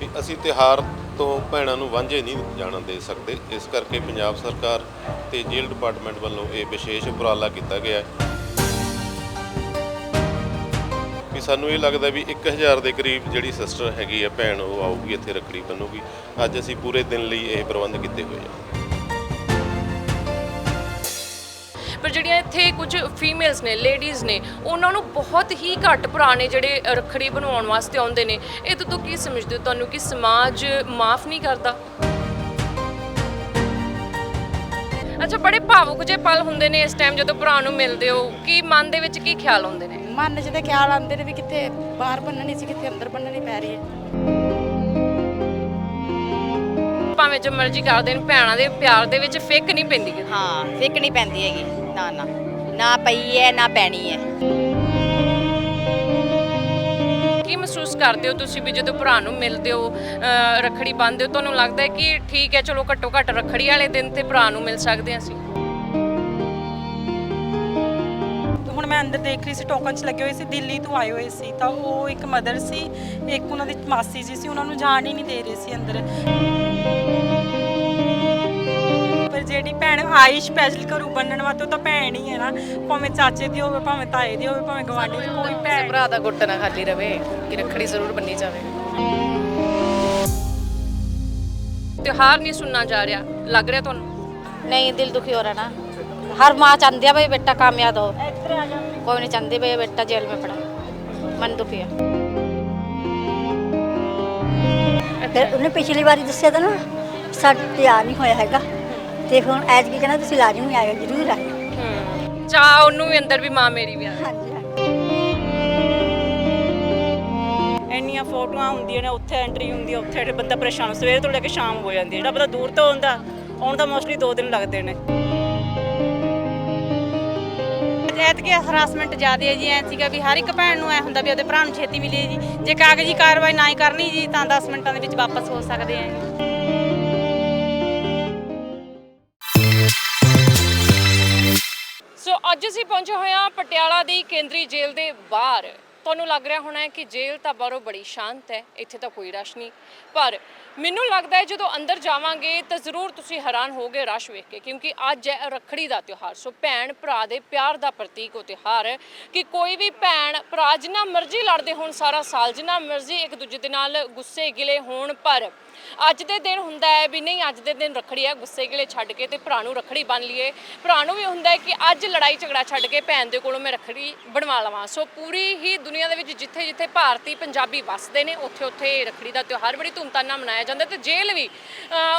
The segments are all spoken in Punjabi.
ਵੀ ਅਸੀਂ ਤਿਹਾਰ ਤੋਂ ਭੈਣਾਂ ਨੂੰ ਵਾਂਝੇ ਨਹੀਂ ਜਾਣ ਦੇ ਸਕਦੇ। ਇਸ ਕਰਕੇ ਪੰਜਾਬ ਸਰਕਾਰ ਤੇ ਜੇਲ੍ਹ ਡਿਪਾਰਟਮੈਂਟ ਵੱਲੋਂ ਇਹ ਵਿਸ਼ੇਸ਼ ਉਪਰਾਲਾ ਕੀਤਾ ਗਿਆ ਹੈ। ਵੀ ਸਾਨੂੰ ਇਹ ਲੱਗਦਾ ਵੀ 1000 ਦੇ ਕਰੀਬ ਜਿਹੜੀ ਸਿਸਟਰ ਹੈਗੀ ਆ ਭੈਣ, ਉਹ ਆਊਗੀ, ਇੱਥੇ ਰੱਖੜੀ ਬੰਨੂਗੀ ਅੱਜ ਅਸੀਂ ਪੂਰੇ ਦਿਨ ਲਈ ਇਹ ਪ੍ਰਬੰਧ ਕੀਤੇ ਹੋਏ ਆ। ਪਰ ਜਿਹੜੀਆਂ ਇੱਥੇ ਕੁਝ ਫੀਮੇਲਸ ਨੇ ਲੇਡੀਜ਼ ਨੇ ਉਹਨਾਂ ਨੂੰ ਬਹੁਤ ਹੀ ਘੱਟ ਨੇ ਜਿਹੜੇ ਰੱਖੜੀ ਬਣਵਾਉਣ ਵਾਸਤੇ ਆਉਂਦੇ ਨੇ। ਇਹ ਤੋਂ ਕੀ ਸਮਝਦੇ ਹੋ? ਤੁਹਾਨੂੰ ਕਿ ਸਮਾਜ ਮਾਫ ਨਹੀਂ ਕਰਦਾ? ਅੱਛਾ ਬੜੇ ਭਾਵੁਕ ਜਿਹੇ ਪਲ ਹੁੰਦੇ ਨੇ ਇਸ ਟਾਈਮ ਜਦੋਂ ਭਰਾ ਨੂੰ ਮਿਲਦੇ ਹੋ। ਕੀ ਮਨ ਦੇ ਵਿੱਚ ਕੀ ਖਿਆਲ ਆਉਂਦੇ ਨੇ? ਮਨ 'ਚ ਤੇ ਖਿਆਲ ਆਉਂਦੇ ਨੇ ਵੀ ਕਿੱਥੇ ਬਾਹਰ ਬੰਨਣੀ ਸੀ ਕਿੱਥੇ ਅੰਦਰ ਬੰਨਣੀ ਪੈ ਰਹੀ ਹੈ। ਭਾਵੇਂ ਜੋ ਮਰਜ਼ੀ ਕਰਦੇ ਨੇ ਭੈਣਾਂ ਦੇ ਪਿਆਰ ਦੇ ਵਿੱਚ ਫਿੱਕ ਨਹੀਂ ਪੈਂਦੀ। ਹਾਂ ਫਿੱਕ ਨਹੀਂ ਪੈਂਦੀ ਹੈਗੀ। ਨਾ ਨਾ। ਨਾ ਪਈ ਹੈ ਨਾ ਪੈਣੀ ਹੈ ਕੀ ਮਹਿਸੂਸ ਕਰਦੇ ਹੋ ਤੁਸੀਂ ਵੀ ਜਦੋਂ ਭਰਾ ਨੂੰ ਮਿਲਦੇ ਹੋ ਅਹ ਰੱਖੜੀ ਬੰਨ੍ਹਦੇ ਹੋ ਤੁਹਾਨੂੰ ਲੱਗਦਾ ਹੈ ਕਿ ਠੀਕ ਹੈ ਚਲੋ ਘੱਟੋ ਘੱਟ ਰੱਖੜੀ ਵਾਲੇ ਦਿਨ ਤੇ ਭਰਾ ਨੂੰ ਮਿਲ ਸਕਦੇ ਹਾਂ ਅਸੀਂ? ਹੁਣ ਮੈਂ ਅੰਦਰ ਦੇਖ ਰਹੀ ਸੀ ਟੋਕਨ 'ਚ ਲੱਗੇ ਹੋਏ ਸੀ ਦਿੱਲੀ ਤੋਂ ਆਏ ਹੋਏ ਸੀ। ਤਾਂ ਉਹ ਇੱਕ ਮਦਰ ਸੀ ਇੱਕ ਉਹਨਾਂ ਦੀ ਮਾਸੀ ਜੀ ਸੀ ਉਹਨਾਂ ਨੂੰ ਜਾਣ ਹੀ ਨਹੀਂ ਦੇ ਰਹੇ ਸੀ ਅੰਦਰ। ਜਿਹੜੀ ਭੈਣ ਆਈ ਸਪੈਸ਼ਲ ਘਰੋਂ ਬੰਨਣ ਵਾਸਤੇ ਉਹ ਤਾਂ ਭੈਣ ਹੀ ਹੈ ਨਾ ਭਾਵੇਂ ਚਾਚੇ ਦੀ ਹੋਵੇ ਭਾਵੇਂ ਤਾਏ ਦੀ ਹੋਵੇ ਭਾਵੇਂ ਗਵਾਂਢੀ ਦੀ ਕੋਈ ਭੈਣ ਭਰਾ ਦਾ ਗੁੱਟ ਨਾ ਖਾਲੀ ਰਵੇ ਕਿ ਰੱਖੜੀ ਜ਼ਰੂਰ ਬੰਨੀ ਜਾਵੇ ਤਿਉਹਾਰ ਨਹੀਂ ਸੁਣਨਾ ਜਾ ਰਿਹਾ ਲੱਗ ਰਿਹਾ ਤੁਹਾਨੂੰ नहीं दिल दुखी हो रहा ना हर माँ चाहती है भाई बेटा कामयाब हो कोई नहीं चाहती भाई बेटा जेल में पड़ा मन दुखी है ਫਿਰ ਉਹਨੇ ਪਿਛਲੀ ਵਾਰੀ ਦੱਸਿਆ ਤਾਂ ਨਾ ਸਾਡਾ ਤਿਆਰ ਨਹੀਂ ਹੋਇਆ ਹੈਗਾ ਤੇ ਹੁਣ ਐਤਕੀ ਕਹਿੰਦਾ ਤੁਸੀਂ ਲਾਜ਼ਮੀ ਆਇਓ ਜ਼ਰੂਰ ਆਇਓ ਚਾਹ ਉਹਨੂੰ ਵੀ ਅੰਦਰ ਵੀ ਮਾਂ ਮੇਰੀ ਵੀ ਆ। ਹਾਂਜੀ ਇੰਨੀਆਂ ਫੋਟੋਆਂ ਹੁੰਦੀਆਂ ਨੇ ਉੱਥੇ ਐਂਟਰੀ ਹੁੰਦੀ ਹੈ ਉੱਥੇ ਬੰਦਾ ਪਰੇਸ਼ਾਨ ਸਵੇਰ ਤੋਂ ਲੈ ਕੇ ਸ਼ਾਮ ਹੋ ਜਾਂਦੀ ਹੈ ਜਿਹੜਾ ਬੰਦਾ ਦੂਰ ਤੋਂ ਆਉਂਦਾ ਆਉਣ ਦਾ ਮੋਸਟਲੀ 2 ਦਿਨ ਲੱਗਦੇ ਨੇ। ਐਤਕੀ ਹਰਾਸਮੈਂਟ ਜ਼ਿਆਦਾ ਹੈ ਜੀ ਐ ਸੀਗਾ ਵੀ ਹਰ ਇੱਕ ਭੈਣ ਨੂੰ ਐ ਹੁੰਦਾ ਵੀ ਉਹਦੇ ਭਰਾ ਨੂੰ ਛੇਤੀ ਮਿਲੇ ਜੀ। ਜੇ ਕਾਗਜ਼ੀ ਕਾਰਵਾਈ ਨਾ ਹੀ ਕਰਨੀ ਜੀ ਤਾਂ 10 ਮਿੰਟਾਂ ਦੇ ਵਿੱਚ ਵਾਪਸ ਹੋ ਸਕਦੇ ਆ ਜੀ। ਅੱਜ ਅਸੀਂ ਪਹੁੰਚੇ ਹੋਏ ਹਾਂ ਪਟਿਆਲਾ ਦੀ ਕੇਂਦਰੀ ਜੇਲ੍ਹ ਦੇ ਬਾਹਰ। ਤੁਹਾਨੂੰ ਲੱਗ ਰਿਹਾ ਹੋਣਾ ਹੈ ਕਿ ਜੇਲ੍ਹ ਤਾਂ ਬਾਹਰੋਂ ਬੜੀ ਸ਼ਾਂਤ ਹੈ, ਇੱਥੇ ਤਾਂ ਕੋਈ ਰਸ਼ ਨਹੀਂ। ਪਰ ਮੈਨੂੰ ਲੱਗਦਾ ਹੈ ਜਦੋਂ ਅੰਦਰ ਜਾਵਾਂਗੇ ਤਾਂ ਜ਼ਰੂਰ ਤੁਸੀਂ ਹੈਰਾਨ ਹੋਗੇ ਰਸ਼ ਵੇਖ ਕੇ, ਕਿਉਂਕਿ ਅੱਜ ਹੈ ਰੱਖੜੀ ਦਾ ਤਿਉਹਾਰ। ਸੋ ਭੈਣ ਭਰਾ ਦੇ ਪਿਆਰ ਦਾ ਪ੍ਰਤੀਕ ਉਹ ਤਿਉਹਾਰ ਹੈ ਕਿ ਕੋਈ ਵੀ ਭੈਣ, ਭਰਾ ਜਿੰਨਾ ਮਰਜ਼ੀ ਲੜਦੇ ਹੋਣ ਸਾਰਾ ਸਾਲ, ਜਿੰਨਾ ਮਰਜ਼ੀ ਇੱਕ ਦੂਜੇ ਦੇ ਨਾਲ ਗੁੱਸੇ ਗਿਲੇ ਹੋਣ, ਪਰ ਅੱਜ ਦੇ ਦਿਨ ਹੁੰਦਾ ਹੈ ਵੀ ਨਹੀਂ, ਅੱਜ ਦੇ ਦਿਨ ਰੱਖੜੀ ਹੈ, ਗੁੱਸੇ ਗਿਲੇ ਛੱਡ ਕੇ ਤੇ ਭਰਾ ਨੂੰ ਰੱਖੜੀ ਬੰਨ ਲਈਏ। ਭਰਾ ਨੂੰ ਵੀ ਹੁੰਦਾ ਹੈ ਕਿ ਅੱਜ ਲੜਾਈ ਝਗੜਾ ਛੱਡ ਕੇ ਭੈਣ ਦੇ ਕੋਲੋਂ ਮੈਂ ਰੱਖੜੀ ਬਣਵਾ ਲਵਾਂ। ਸੋ ਪੂਰੀ ਹੀ ਦੁਨੀਆ ਦੇ ਵਿੱਚ ਜਿੱਥੇ ਜਿੱਥੇ ਭਾਰਤੀ ਪੰਜਾਬੀ ਵੱਸਦੇ ਨੇ ਉੱਥੇ ਉੱਥੇ ਰੱਖੜੀ ਦਾ ਤਿਉਹਾਰ ਬੜੀ ਧੂਮਧਾਮ ਨਾਲ ਮਨਾਇਆ ਜਾਂਦਾ ਤੇ ਜੇਲ੍ਹ ਵੀ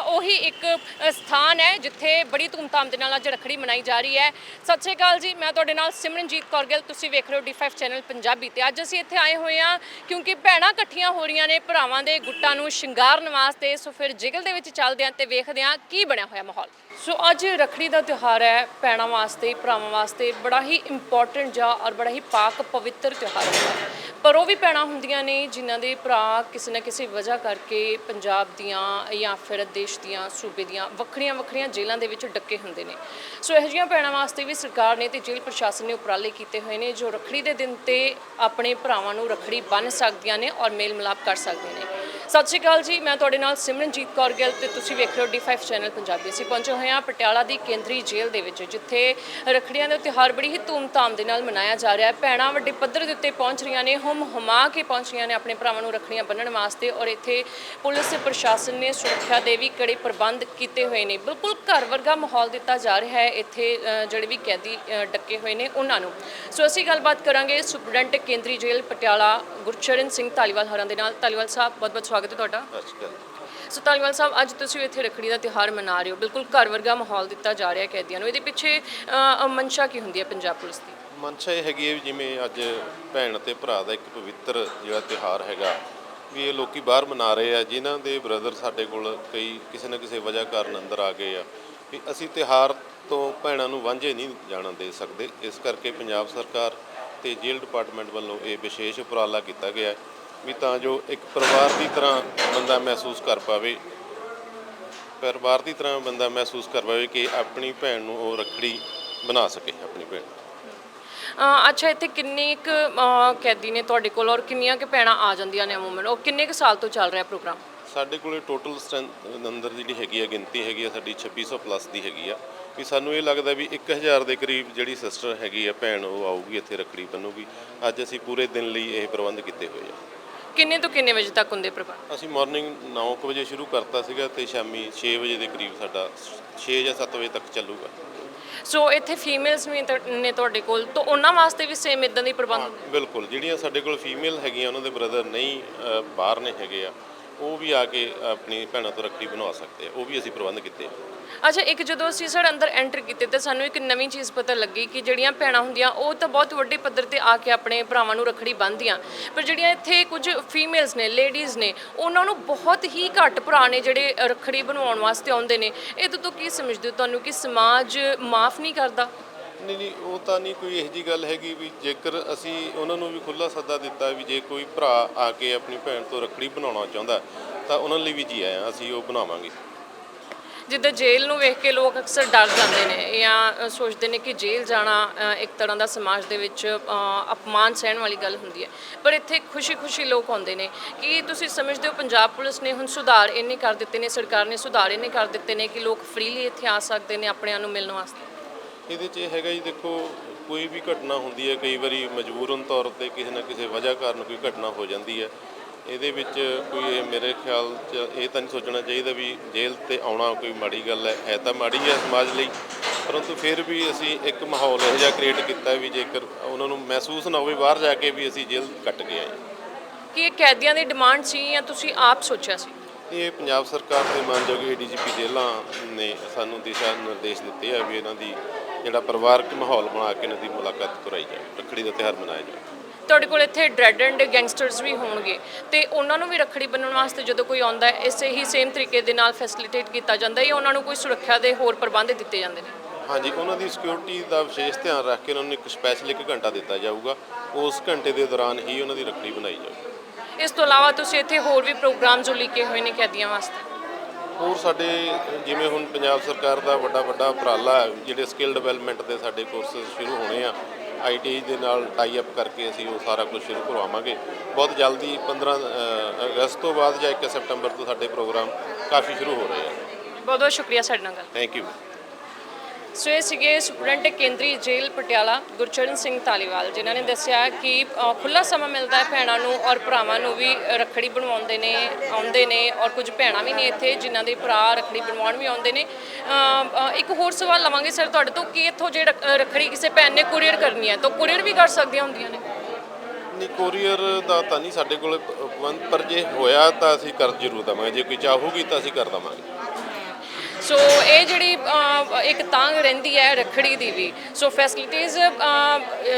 ਉਹੀ ਇੱਕ ਸਥਾਨ ਹੈ ਜਿੱਥੇ ਬੜੀ ਧੂਮਧਾਮ ਦੇ ਨਾਲ ਅੱਜ ਰੱਖੜੀ ਮਨਾਈ ਜਾ ਰਹੀ ਹੈ। ਸਤਿ ਸ਼੍ਰੀ ਅਕਾਲ ਜੀ, ਮੈਂ ਤੁਹਾਡੇ ਨਾਲ ਸਿਮਰਨਜੀਤ ਕੌਰ ਗਿੱਲ, ਤੁਸੀਂ ਵੇਖ ਰਹੇ ਹੋ D5 ਚੈਨਲ ਪੰਜਾਬੀ ਤੇ ਅੱਜ ਅਸੀਂ ਇੱਥੇ ਆਏ ਹੋਏ ਹਾਂ ਕਿਉਂਕਿ ਭੈਣਾਂ ਇਕੱਠੀਆਂ ਹੋ ਰਹੀਆਂ ਨੇ ਭਰਾਵਾਂ ਦੇ ਗੁੱਟਾਂ ਨੂੰ ਸ਼ਿੰਗਾਰਨ ਵਾਸਤੇ, ਸੋ ਫਿਰ ਜਿਗਲ ਦੇ ਵਿੱਚ ਚੱਲਦੇ ਹਾਂ ਤੇ ਵੇਖਦੇ ਹਾਂ ਕੀ ਬਣਿਆ ਹੋਇਆ ਮਾਹੌਲ। ਸੋ ਅੱਜ ਰੱਖੜੀ ਦਾ ਤਿਉਹਾਰ ਹੈ, ਭੈਣਾਂ ਵਾਸਤੇ, ਭਰਾਵਾਂ ਵਾਸਤੇ, ਬੜਾ ਹੀ ਇੰਪੋਰਟੈਂਟ ਜਾਂ ਔਰ ਬੜਾ ਹੀ ਪਾਕ, ਪਵਿੱਤਰ ਤਿਉਹਾਰ ਹੈ। ਪਰ ਉਹ ਵੀ ਭੈਣਾਂ ਹੁੰਦੀਆਂ ਨੇ ਜਿਨ੍ਹਾਂ ਦੇ ਭਰਾ ਕਿਸੇ ਨਾ ਕਿਸੇ ਵਜ੍ਹਾ ਕਰਕੇ ਪੰਜਾਬ ਦੀਆਂ ਜਾਂ ਫਿਰ ਦੇਸ਼ ਦੀਆਂ ਸੂਬੇ ਦੀਆਂ ਵੱਖਰੀਆਂ ਵੱਖਰੀਆਂ ਜੇਲ੍ਹਾਂ ਦੇ ਵਿੱਚ ਡੱਕੇ ਹੁੰਦੇ ਨੇ। ਸੋ ਇਹੋ ਜਿਹੀਆਂ ਭੈਣਾਂ ਵਾਸਤੇ ਵੀ ਸਰਕਾਰ ਨੇ ਤੇ ਜੇਲ੍ਹ ਪ੍ਰਸ਼ਾਸਨ ਨੇ ਉਪਰਾਲੇ ਕੀਤੇ ਹੋਏ ਨੇ ਜੋ ਰੱਖੜੀ ਦੇ ਦਿਨ ਤੇ ਆਪਣੇ ਭਰਾਵਾਂ ਨੂੰ ਰੱਖੜੀ ਬੰਨ੍ਹ ਸਕਦੀਆਂ ਨੇ ਔਰ ਮੇਲ ਮਿਲਾਪ ਕਰ ਸਕਦੇ ਨੇ। ਸਤਿ ਸ਼੍ਰੀ ਅਕਾਲ ਜੀ, ਮੈਂ ਤੁਹਾਡੇ ਨਾਲ ਸਿਮਰਨਜੀਤ ਕੌਰ ਗਿੱਲ ਤੇ ਤੁਸੀਂ ਵੇਖ ਰਹੇ ਹੋ D5 ਚੈਨਲ ਪੰਜਾਬੀ। ਅਸੀਂ ਪਹੁੰਚੇ ਹੋਏ ਹਾਂ ਪਟਿਆਲਾ ਦੀ ਕੇਂਦਰੀ ਜੇਲ੍ਹ ਦੇ ਵਿੱਚ, ਜਿੱਥੇ ਰੱਖੜੀਆਂ ਦਾ ਤਿਉਹਾਰ ਬੜੀ ਹੀ ਧੂਮ ਧਾਮ ਦੇ ਨਾਲ ਮਨਾਇਆ ਜਾ ਰਿਹਾ ਹੈ। ਭੈਣਾਂ ਵੱਡੇ ਪੱਧਰ ਦੇ ਉੱਤੇ ਪਹੁੰਚ ਰਹੀਆਂ ਨੇ, ਹਮ ਹਮਾ ਕੇ ਪਹੁੰਚ ਰਹੀਆਂ ਨੇ ਆਪਣੇ ਭਰਾਵਾਂ ਨੂੰ ਰੱਖੜੀਆਂ ਬੰਨਣ ਵਾਸਤੇ ਔਰ ਇੱਥੇ ਪੁਲਿਸ, ਪ੍ਰਸ਼ਾਸਨ ਨੇ ਸੁਰੱਖਿਆ ਦੇ ਵੀ ਕੜੇ ਪ੍ਰਬੰਧ ਕੀਤੇ ਹੋਏ ਨੇ। ਬਿਲਕੁਲ ਘਰ ਵਰਗਾ ਮਾਹੌਲ ਦਿੱਤਾ ਜਾ ਰਿਹਾ ਹੈ ਇੱਥੇ ਜਿਹੜੇ ਵੀ ਕੈਦੀ ਡੱਕੇ ਹੋਏ ਨੇ ਉਹਨਾਂ ਨੂੰ। ਸੋ ਅਸੀਂ ਗੱਲਬਾਤ ਕਰਾਂਗੇ ਸੁਪਰਡੈਂਟ ਕੇਂਦਰੀ ਜੇਲ੍ਹ ਪਟਿਆਲਾ ਗੁਰਚਰਨ ਸਿੰਘ ਧਾਲੀਵਾਲ ਹਰਾਂ ਦੇ ਨਾਲ। ਧਾਲੀਵਾਲ ਸਾਹਿਬ ਬਹੁਤ ਬਹੁਤ ਸਵਾਗਤ ਹੈ ਤੁਹਾਡਾ। ਸੋ ਧਾਲੀਵਾਲ ਸਾਹਿਬ ਅੱਜ ਤੁਸੀਂ ਇੱਥੇ ਰੱਖੜੀ ਦਾ ਤਿਉਹਾਰ ਮਨਾ ਰਹੇ ਹੋ। ਬਿਲਕੁਲ ਘਰ ਵਰਗਾ ਮਾਹੌਲ ਦਿੱਤਾ ਜਾ ਰਿਹਾ ਕੈਦੀਆਂ ਨੂੰ। ਇਹਦੇ ਪਿੱਛੇ ਅ, ਮਨਸ਼ਾ ਕੀ ਹੁੰਦੀ ਹੈ ਪੰਜਾਬ ਪੁਲਿਸ ਦੀ? ਮਨਸ਼ਾ ਇਹ ਹੈਗੀ ਹੈ ਵੀ ਜਿਵੇਂ ਅੱਜ ਭੈਣ ਤੇ ਭਰਾ ਦਾ ਇੱਕ ਪਵਿੱਤਰ ਜਿਹੜਾ ਤਿਉਹਾਰ ਹੈਗਾ ਵੀ ਇਹ ਲੋਕੀ ਬਾਹਰ ਮਨਾ ਰਹੇ ਆ। ਜਿਨ੍ਹਾਂ ਦੇ ਬ੍ਰਦਰ ਸਾਡੇ ਕੋਲ ਕਈ ਕਿਸੇ ਨਾ ਕਿਸੇ ਵਜ੍ਹਾ ਕਾਰਨ ਅੰਦਰ ਆ ਗਏ ਆ ਵੀ ਅਸੀਂ ਤਿਉਹਾਰ ਤੋਂ ਭੈਣਾਂ ਨੂੰ ਵਾਂਝੇ ਨਹੀਂ ਜਾਣ ਦੇ ਸਕਦੇ। ਇਸ ਕਰਕੇ ਪੰਜਾਬ ਸਰਕਾਰ ਤੇ ਜੇਲ੍ਹ ਡਿਪਾਰਟਮੈਂਟ ਵੱਲੋਂ ਇਹ ਵਿਸ਼ੇਸ਼ ਉਪਰਾਲਾ ਕੀਤਾ ਗਿਆ ਹੈ। ਵੀ ਤਾਂ ਜੋ ਇੱਕ ਪਰਿਵਾਰ ਦੀ ਤਰ੍ਹਾਂ ਬੰਦਾ ਮਹਿਸੂਸ ਕਰ ਪਾਵੇ। ਪਰਿਵਾਰ ਦੀ ਤਰ੍ਹਾਂ ਬੰਦਾ ਮਹਿਸੂਸ ਕਰ ਪਾਵੇ ਕਿ ਆਪਣੀ ਭੈਣ ਨੂੰ ਉਹ ਰੱਖੜੀ ਬਣਾ ਸਕੇ ਆਪਣੀ ਭੈਣ। ਅ, ਅੱਛਾ ਇੱਥੇ ਕਿੰਨੇ ਕੁ ਕੈਦੀ ਨੇ ਤੁਹਾਡੇ ਕੋਲ ਔਰ ਕਿੰਨੀਆਂ ਕੁ ਭੈਣਾਂ ਆ ਜਾਂਦੀਆਂ ਨੇ ਅਮੂਮਨ? ਉਹ ਕਿੰਨੇ ਕੁ ਸਾਲ ਤੋਂ ਚੱਲ ਰਿਹਾ ਪ੍ਰੋਗਰਾਮ? ਸਾਡੇ ਕੋਲੇ ਟੋਟਲ ਸਟਰੈਂਥ ਅੰਦਰ ਜਿਹੜੀ ਹੈਗੀ ਆ ਗਿਣਤੀ ਹੈਗੀ ਆ ਸਾਡੀ 2600 ਪਲੱਸ ਦੀ ਹੈਗੀ ਆ। ਵੀ ਸਾਨੂੰ ਇਹ ਲੱਗਦਾ ਵੀ 1000 ਦੇ ਕਰੀਬ ਜਿਹੜੀ ਸਿਸਟਰ ਹੈਗੀ ਆ ਭੈਣ ਉਹ ਆਊਗੀ ਇੱਥੇ ਰੱਖੜੀ ਬੰਨੂਗੀ ਅੱਜ ਅਸੀਂ ਪੂਰੇ ਦਿਨ ਲਈ ਇਹ ਪ੍ਰਬੰਧ ਕੀਤੇ ਹੋਏ ਆ। ਕਿੰਨੇ ਤੋਂ ਕਿੰਨੇ ਵਜੇ ਤੱਕ ਹੁੰਦੇ ਪ੍ਰਬੰਧ? ਅਸੀਂ ਮਾਰਨਿੰਗ 9 ਵਜੇ ਸ਼ੁਰੂ ਕਰਤਾ ਸੀਗਾ ਤੇ ਸ਼ਾਮੀ 6 ਵਜੇ ਦੇ ਕਰੀਬ ਸਾਡਾ 6 ਜਾਂ 7 ਵਜੇ ਤੱਕ ਚੱਲੂਗਾ। ਸੋ ਇੱਥੇ ਫੀਮੇਲਸ ਵੀ ਤਾਂ ਨੇ ਤੁਹਾਡੇ ਕੋਲ ਤਾਂ ਉਹਨਾਂ ਵਾਸਤੇ ਵੀ ਸੇਮ ਇਦਾਂ ਦੀ ਪ੍ਰਬੰਧ ਬਿਲਕੁਲ। ਜਿਹੜੀਆਂ ਸਾਡੇ ਕੋਲ ਫੀਮੇਲ ਹੈਗੀਆਂ ਉਹਨਾਂ ਦੇ ਬ੍ਰਦਰ ਨਹੀਂ ਅ, ਬਾਹਰ ਨੇ ਹੈਗੇ ਆ। ਉਹ ਵੀ ਆ ਕੇ ਆਪਣੀ ਭੈਣਾਂ ਤੋਂ ਰੱਖੜੀ ਬਣਵਾ ਸਕਦੇ ਆ, ਉਹ ਵੀ ਅਸੀਂ ਪ੍ਰਬੰਧ ਕੀਤੇ ਅੱਛਾ, ਇੱਕ ਜਦੋਂ ਅਸੀਂ ਸਰ ਅੰਦਰ ਐਂਟਰ ਕੀਤੇ ਤਾਂ ਸਾਨੂੰ ਇੱਕ ਨਵੀਂ ਚੀਜ਼ ਪਤਾ ਲੱਗੀ ਕਿ ਜਿਹੜੀਆਂ ਭੈਣਾਂ ਹੁੰਦੀਆਂ, ਉਹ ਤਾਂ ਬਹੁਤ ਵੱਡੇ ਪੱਧਰ ਤੇ ਆ ਕੇ ਆਪਣੇ ਭਰਾਵਾਂ ਨੂੰ ਰੱਖੜੀ ਬੰਨ੍ਹਦੀਆਂ। ਪਰ ਜਿਹੜੀਆਂ ਇੱਥੇ ਕੁਝ ਫੀਮੇਲਸ ਨੇ ਲੇਡੀਜ਼ ਨੇ, ਉਹਨਾਂ ਨੂੰ ਬਹੁਤ ਹੀ ਘੱਟ ਭਰਾ ਨੇ ਜਿਹੜੇ ਰੱਖੜੀ ਬਣਵਾਉਣ ਵਾਸਤੇ ਆਉਂਦੇ ਨੇ। ਇਹ ਤੋਂ ਕੀ ਸਮਝਦੇ ਹੋ? ਤੁਹਾਨੂੰ ਕਿ ਸਮਾਜ ਮਾਫ ਨਹੀਂ ਕਰਦਾ? ਨਹੀਂ ਨਹੀਂ, ਉਹ ਤਾਂ ਨਹੀਂ ਕੋਈ ਇਹੋ ਜੀ ਗੱਲ ਹੈਗੀ ਵੀ ਜੇਕਰ ਅਸੀਂ ਉਹਨਾਂ ਨੂੰ ਵੀ ਖੁੱਲਾ ਸੱਦਾ ਦਿੱਤਾ ਵੀ ਜੇ ਕੋਈ ਭਰਾ ਆ ਕੇ ਆਪਣੀ ਭੈਣ ਤੋਂ ਰੱਖੜੀ ਬਣਾਉਣਾ ਚਾਹੁੰਦਾ, ਤਾਂ ਉਹਨਾਂ ਲਈ ਵੀ ਜੀ ਆਇਆ, ਅਸੀਂ ਉਹ ਬਣਾਵਾਂਗੇ। ਜਿੱਦਾਂ ਜੇਲ੍ਹ ਨੂੰ ਵੇਖ ਕੇ ਲੋਕ ਅਕਸਰ ਡਰ ਜਾਂਦੇ ਨੇ ਜਾਂ ਸੋਚਦੇ ਨੇ ਕਿ ਜੇਲ੍ਹ ਜਾਣਾ ਇੱਕ ਤਰ੍ਹਾਂ ਦਾ ਸਮਾਜ ਦੇ ਵਿੱਚ ਅਪਮਾਨ ਸਹਿਣ ਵਾਲੀ ਗੱਲ ਹੁੰਦੀ ਹੈ। ਪਰ ਇੱਥੇ ਖੁਸ਼ੀ-ਖੁਸ਼ੀ ਲੋਕ ਆਉਂਦੇ ਨੇ ਕੀ ਤੁਸੀਂ ਸਮਝਦੇ ਹੋ ਪੰਜਾਬ ਪੁਲਿਸ ਨੇ ਹੁਣ ਸੁਧਾਰ ਇੰਨੇ ਕਰ ਦਿੱਤੇ ਨੇ, ਸਰਕਾਰ ਨੇ ਸੁਧਾਰ ਇੰਨੇ ਕਰ ਦਿੱਤੇ ਨੇ ਕਿ ਲੋਕ ਫ੍ਰੀਲੀ ਇੱਥੇ ਆ ਸਕਦੇ ਨੇ ਆਪਣਿਆਂ ਨੂੰ ਮਿਲਣ ਵਾਸਤੇ। ਇਹਦੇ 'ਚ ਇਹ ਹੈਗਾ ਜੀ ਦੇਖੋ ਕੋਈ ਵੀ ਘਟਨਾ ਹੁੰਦੀ ਹੈ ਕਈ ਵਾਰੀ ਮਜਬੂਰਨ ਤੌਰ ਤੇ ਕਿਸੇ ਨਾ ਕਿਸੇ ਵਜ੍ਹਾ ਕਾਰਨ ਕੋਈ ਘਟਨਾ ਹੋ ਜਾਂਦੀ ਹੈ। ਇਹਦੇ ਵਿੱਚ ਕੋਈ ਇਹ ਮੇਰੇ ਖਿਆਲ 'ਚ ਇਹ ਤਾਂ ਨਹੀਂ ਸੋਚਣਾ ਚਾਹੀਦਾ ਵੀ ਜੇਲ੍ਹ ਤੇ ਆਉਣਾ ਕੋਈ ਮਾੜੀ ਗੱਲ ਹੈ ਹੈ ਤਾਂ ਮਾੜੀ ਹੈ ਸਮਾਜ ਲਈ ਪਰੰਤੂ ਫਿਰ ਵੀ ਅਸੀਂ ਇੱਕ ਮਾਹੌਲ ਇਹੋ ਜਿਹਾ ਕ੍ਰੀਏਟ ਕੀਤਾ ਵੀ ਜੇਕਰ ਉਹਨਾਂ ਨੂੰ ਮਹਿਸੂਸ ਨਾ ਹੋਵੇ ਬਾਹਰ ਜਾ ਕੇ ਵੀ ਅਸੀਂ ਜੇਲ੍ਹ ਕੱਟ ਕੇ ਆਏ। ਕੀ ਇਹ ਕੈਦੀਆਂ ਦੀ ਡਿਮਾਂਡ ਸੀ ਜਾਂ ਤੁਸੀਂ ਆਪ ਸੋਚਿਆ ਸੀ? ਇਹ ਪੰਜਾਬ ਸਰਕਾਰ ਦੇ ਮਾਨਯੋਗ ਡੀਜੀਪੀ ਜੇਲ੍ਹਾਂ ਨੇ ਸਾਨੂੰ ਦਿਸ਼ਾ ਨਿਰਦੇਸ਼ ਦਿੱਤੇ ਆ ਵੀ ਇਹਨਾਂ ਦੀ ਜਿਹੜਾ ਪਰਿਵਾਰਕ ਮਾਹੌਲ ਬਣਾ ਕੇ ਇਹਨਾਂ ਦੀ ਮੁਲਾਕਾਤ ਕਰਾਈ ਜਾਵੇ ਰੱਖੜੀ ਦਾ ਤਿਉਹਾਰ ਮਨਾਇਆ ਜਾਵੇ। ਤੁਹਾਡੇ ਕੋਲ ਇੱਥੇ ਡਰੈਡ ਐਂਡ ਗੈਂਗਸਟਰਸ ਵੀ ਹੋਣਗੇ ਤੇ ਉਹਨਾਂ ਨੂੰ ਵੀ ਰੱਖੜੀ ਬੰਨਣ ਵਾਸਤੇ ਜਦੋਂ ਕੋਈ ਆਉਂਦਾ ਹੈ ਇਸੇ ਹੀ ਸੇਮ ਤਰੀਕੇ ਦੇ ਨਾਲ ਫੈਸਿਲਿਟੇਟ ਕੀਤਾ ਜਾਂਦਾ ਹੈ ਜਾਂ ਉਹਨਾਂ ਨੂੰ ਕੋਈ ਸੁਰੱਖਿਆ ਦੇ ਹੋਰ ਪ੍ਰਬੰਧ ਦਿੱਤੇ ਜਾਂਦੇ ਨੇ? ਹਾਂਜੀ ਉਹਨਾਂ ਦੀ ਸਿਕਿਉਰਿਟੀ ਦਾ ਵਿਸ਼ੇਸ਼ ਧਿਆਨ ਰੱਖ ਕੇ ਉਹਨਾਂ ਨੂੰ ਇੱਕ ਸਪੈਸ਼ਲ ਇੱਕ ਘੰਟਾ ਦਿੱਤਾ ਜਾਊਗਾ। ਉਸ ਘੰਟੇ ਦੇ ਦੌਰਾਨ ਹੀ ਉਹਨਾਂ ਦੀ ਰੱਖੜੀ ਬਣਾਈ ਜਾਊਗੀ। ਇਸ ਤੋਂ ਇਲਾਵਾ ਤੁਸੀਂ ਇੱਥੇ ਹੋਰ ਵੀ ਪ੍ਰੋਗਰਾਮ ਜੋ ਲਿਖੇ ਹੋਏ ਨੇ ਕੈਦੀਆਂ ਵਾਸਤੇ? ਹੋਰ ਸਾਡੇ ਜਿਵੇਂ ਹੁਣ ਪੰਜਾਬ ਸਰਕਾਰ ਦਾ ਵੱਡਾ ਵੱਡਾ ਉਪਰਾਲਾ ਹੈ ਜਿਹੜੇ ਸਕਿੱਲ ਡਿਵੈਲਪਮੈਂਟ ਦੇ ਸਾਡੇ ਕੋਰਸਸ ਸ਼ੁਰੂ ਹੋਣੇ ਆ ਆਈਟੀ ਦੇ ਨਾਲ ਟਾਈ ਅਪ ਕਰਕੇ ਅਸੀਂ ਉਹ ਸਾਰਾ ਕੁਝ ਸ਼ੁਰੂ ਕਰਵਾਵਾਂਗੇ। ਬਹੁਤ ਜਲਦੀ 15 ਅ, ਅਗਸਤ ਤੋਂ ਬਾਅਦ ਜਾਂ 1 ਸਤੰਬਰ ਤੋਂ ਸਾਡੇ ਪ੍ਰੋਗਰਾਮ ਕਾਫੀ ਸ਼ੁਰੂ ਹੋ ਰਹੇ ਆ। ਬਹੁਤ ਬਹੁਤ ਸ਼ੁਕਰੀਆ ਸਾਡੇ ਨਾਲ ਗੱਲ ਥੈਂਕ ਯੂ ਸੋ ਸੀਗੇ ਸੁਪਰਡੈਂਟ ਕੇਂਦਰੀ ਜੇਲ੍ਹ ਪਟਿਆਲਾ ਗੁਰਚਰਨ ਸਿੰਘ ਧਾਲੀਵਾਲ ਜਿਨ੍ਹਾਂ ਨੇ ਦੱਸਿਆ ਕਿ ਅ, ਖੁੱਲਾ ਸਮਾਂ ਮਿਲਦਾ ਹੈ ਭੈਣਾਂ ਨੂੰ ਔਰ ਭਰਾਵਾਂ ਨੂੰ ਵੀ ਰੱਖੜੀ ਬਣਵਾਉਂਦੇ ਨੇ ਆਉਂਦੇ ਨੇ ਔਰ ਕੁਝ ਭੈਣਾਂ ਵੀ ਨੇ ਇੱਥੇ ਜਿਨ੍ਹਾਂ ਦੇ ਭਰਾ ਰੱਖੜੀ ਬਣਵਾਉਣ ਵੀ ਆਉਂਦੇ ਨੇ। ਇੱਕ ਹੋਰ ਸਵਾਲ ਲਵਾਂਗੇ ਸਰ ਤੁਹਾਡੇ ਤੋਂ ਕਿ ਇੱਥੋਂ ਜੇ ਰੱਖ- ਰੱਖੜੀ ਕਿਸੇ ਭੈਣ ਨੇ ਕੁਰੀਅਰ ਕਰਨੀ ਹੈ ਤਾਂ ਕੁਰੀਅਰ ਵੀ ਕਰ ਸਕਦੀਆਂ ਹੁੰਦੀਆਂ ਨੇ? ਨਹੀਂ ਕੋਰੀਅਰ ਦਾ ਤਾਂ ਨਹੀਂ ਸਾਡੇ ਕੋਲ ਪਰ ਜੇ ਹੋਇਆ ਤਾਂ ਅਸੀਂ ਕਰ ਜ਼ਰੂਰ ਦਵਾਂਗੇ ਜੇ ਕੋਈ ਚਾਹੂਗੀ ਤਾਂ ਅਸੀਂ ਕਰ ਦਵਾਂਗੇ। ਸੋ ਇਹ ਜਿਹੜੀ ਇੱਕ ਤਾਂਗ ਰਹਿੰਦੀ ਹੈ ਰੱਖੜੀ ਦੀ ਵੀ। ਸੋ ਫੈਸਿਲਿਟੀਆਂ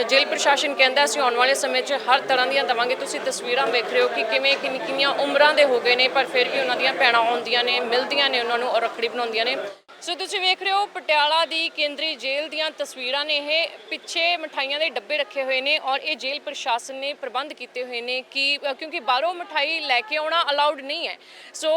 ਜੇਲ੍ਹ ਪ੍ਰਸ਼ਾਸਨ ਕਹਿੰਦਾ ਅਸੀਂ ਆਉਣ ਵਾਲੇ ਸਮੇਂ 'ਚ ਹਰ ਤਰ੍ਹਾਂ ਦੀਆਂ ਦਵਾਂਗੇ। ਤੁਸੀਂ ਤਸਵੀਰਾਂ ਵੇਖ ਰਹੇ ਹੋ ਕਿ ਕਿਵੇਂ ਕਿੰਨੀ ਕਿੰਨੀਆਂ ਉਮਰਾਂ ਦੇ ਹੋ ਗਏ ਨੇ, ਪਰ ਫਿਰ ਵੀ ਉਹਨਾਂ ਦੀਆਂ ਭੈਣਾਂ ਆਉਂਦੀਆਂ ਨੇ, ਮਿਲਦੀਆਂ ਨੇ ਉਹਨਾਂ ਨੂੰ ਔਰ ਰੱਖੜੀ ਬਣਾਉਂਦੀਆਂ ਨੇ। ਸੋ ਤੁਸੀਂ ਵੇਖ ਰਹੇ ਹੋ ਪਟਿਆਲਾ ਦੀ ਕੇਂਦਰੀ ਜੇਲ੍ਹ ਦੀਆਂ ਤਸਵੀਰਾਂ ਨੇ ਇਹ ਪਿੱਛੇ ਮਠਾਈਆਂ ਦੇ ਡੱਬੇ ਰੱਖੇ ਹੋਏ ਨੇ ਔਰ ਇਹ ਜੇਲ੍ਹ ਪ੍ਰਸ਼ਾਸਨ ਨੇ ਪ੍ਰਬੰਧ ਕੀਤੇ ਹੋਏ ਨੇ ਕਿ ਕਿਉਂਕਿ ਬਾਹਰੋਂ ਮਠਾਈ ਲੈ ਕੇ ਆਉਣਾ ਅਲਾਉਡ ਨਹੀਂ ਹੈ। ਸੋ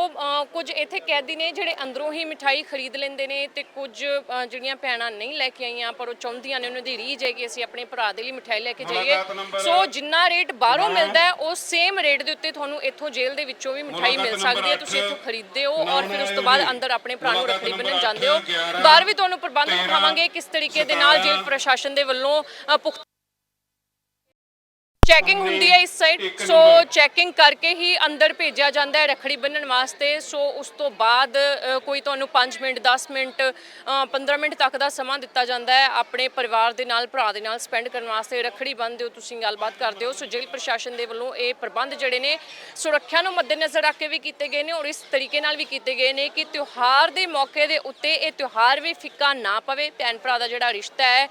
ਕੁਝ ਇੱਥੇ ਕੈਦੀ ਨੇ ਜਿਹੜੇ ਅੰਦਰੋਂ ਹੀ ਮਠਾਈ ਖਰੀਦ ਲੈਂਦੇ ਨੇ ਤੇ ਕੁਝ ਜਿਹੜੀਆਂ ਭੈਣਾਂ ਨਹੀਂ ਲੈ ਕੇ ਆਈਆਂ ਪਰ ਉਹ ਚਾਹੁੰਦੀਆਂ ਨੇ ਉਹਨਾਂ ਦੀ ਰੀਝ ਹੈ ਕਿ ਅਸੀਂ ਆਪਣੇ ਭਰਾ ਦੇ ਲਈ ਮਠਾਈ ਲੈ ਕੇ ਜਾਈਏ। ਸੋ ਜਿੰਨਾ ਰੇਟ ਬਾਹਰੋਂ ਮਿਲਦਾ ਹੈ ਉਸ ਸੇਮ ਰੇਟ ਦੇ ਉੱਤੇ ਤੁਹਾਨੂੰ ਇੱਥੋਂ ਜੇਲ੍ਹ ਦੇ ਵਿੱਚੋਂ ਵੀ ਮਠਾਈ ਮਿਲ ਸਕਦੀ ਹੈ। ਤੁਸੀਂ ਇੱਥੋਂ ਖਰੀਦਦੇ ਹੋ ਔਰ ਫਿਰ ਉਸ ਤੋਂ ਬਾਅਦ ਅੰਦਰ ਆਪਣੇ ਭਰਾ ਨੂੰ ਰੱਖੜੀ ਬੰਨ੍ਹਣ ਜਾਂਦੇ ਹੋ। ਬਾਹਰ ਵੀ ਤੁਹਾਨੂੰ ਪ੍ਰਬੰਧ ਦਿਖਾਵਾਂਗੇ ਕਿਸ ਤਰੀਕੇ ਦੇ ਨਾਲ ਜੇਲ੍ਹ ਪ੍ਰਸ਼ਾਸਨ ਦੇ ਵੱਲੋਂ ਪੁਖਤਾ ਚੈਕਿੰਗ ਹੁੰਦੀ ਹੈ ਇਸ ਸਾਈਡ ਸੋ ਚੈਕਿੰਗ ਕਰਕੇ ਹੀ ਅੰਦਰ ਭੇਜਿਆ ਜਾਂਦਾ ਹੈ ਰਖੜੀ ਬੰਨਣ ਵਾਸਤੇ। ਸੋ ਉਸ ਤੋਂ ਬਾਅਦ ਕੋਈ ਤੁਹਾਨੂੰ 5 ਮਿੰਟ 10 ਮਿੰਟ ਅ, 15 ਮਿੰਟ ਤੱਕ ਦਾ ਸਮਾਂ ਦਿੱਤਾ ਜਾਂਦਾ ਹੈ ਆਪਣੇ ਪਰਿਵਾਰ ਦੇ ਨਾਲ ਭਰਾ ਦੇ ਨਾਲ ਸਪੈਂਡ ਕਰਨ ਵਾਸਤੇ। ਰਖੜੀ ਬੰਨ੍ਹਦੇ ਹੋ ਤੁਸੀਂ ਗੱਲਬਾਤ ਕਰਦੇ ਹੋ। ਸੋ ਜੇਲ੍ਹ ਪ੍ਰਸ਼ਾਸਨ ਦੇ ਵੱਲੋਂ ਇਹ ਪ੍ਰਬੰਧ ਜਿਹੜੇ ਨੇ ਸੁਰੱਖਿਆ ਨੂੰ ਮੱਦੇਨਜ਼ਰ ਰੱਖ ਕੇ ਵੀ ਕੀਤੇ ਗਏ ਨੇ ਔਰ ਇਸ ਤਰੀਕੇ ਨਾਲ ਵੀ ਕੀਤੇ ਗਏ ਨੇ ਕਿ ਤਿਉਹਾਰ ਦੇ ਮੌਕੇ ਦੇ ਉੱਤੇ ਇਹ ਤਿਉਹਾਰ ਵੀ ਫਿੱਕਾ ਨਾ ਪਵੇ। ਭੈਣ ਭਰਾ ਦਾ ਜਿਹੜਾ ਰਿਸ਼ਤਾ ਹੈ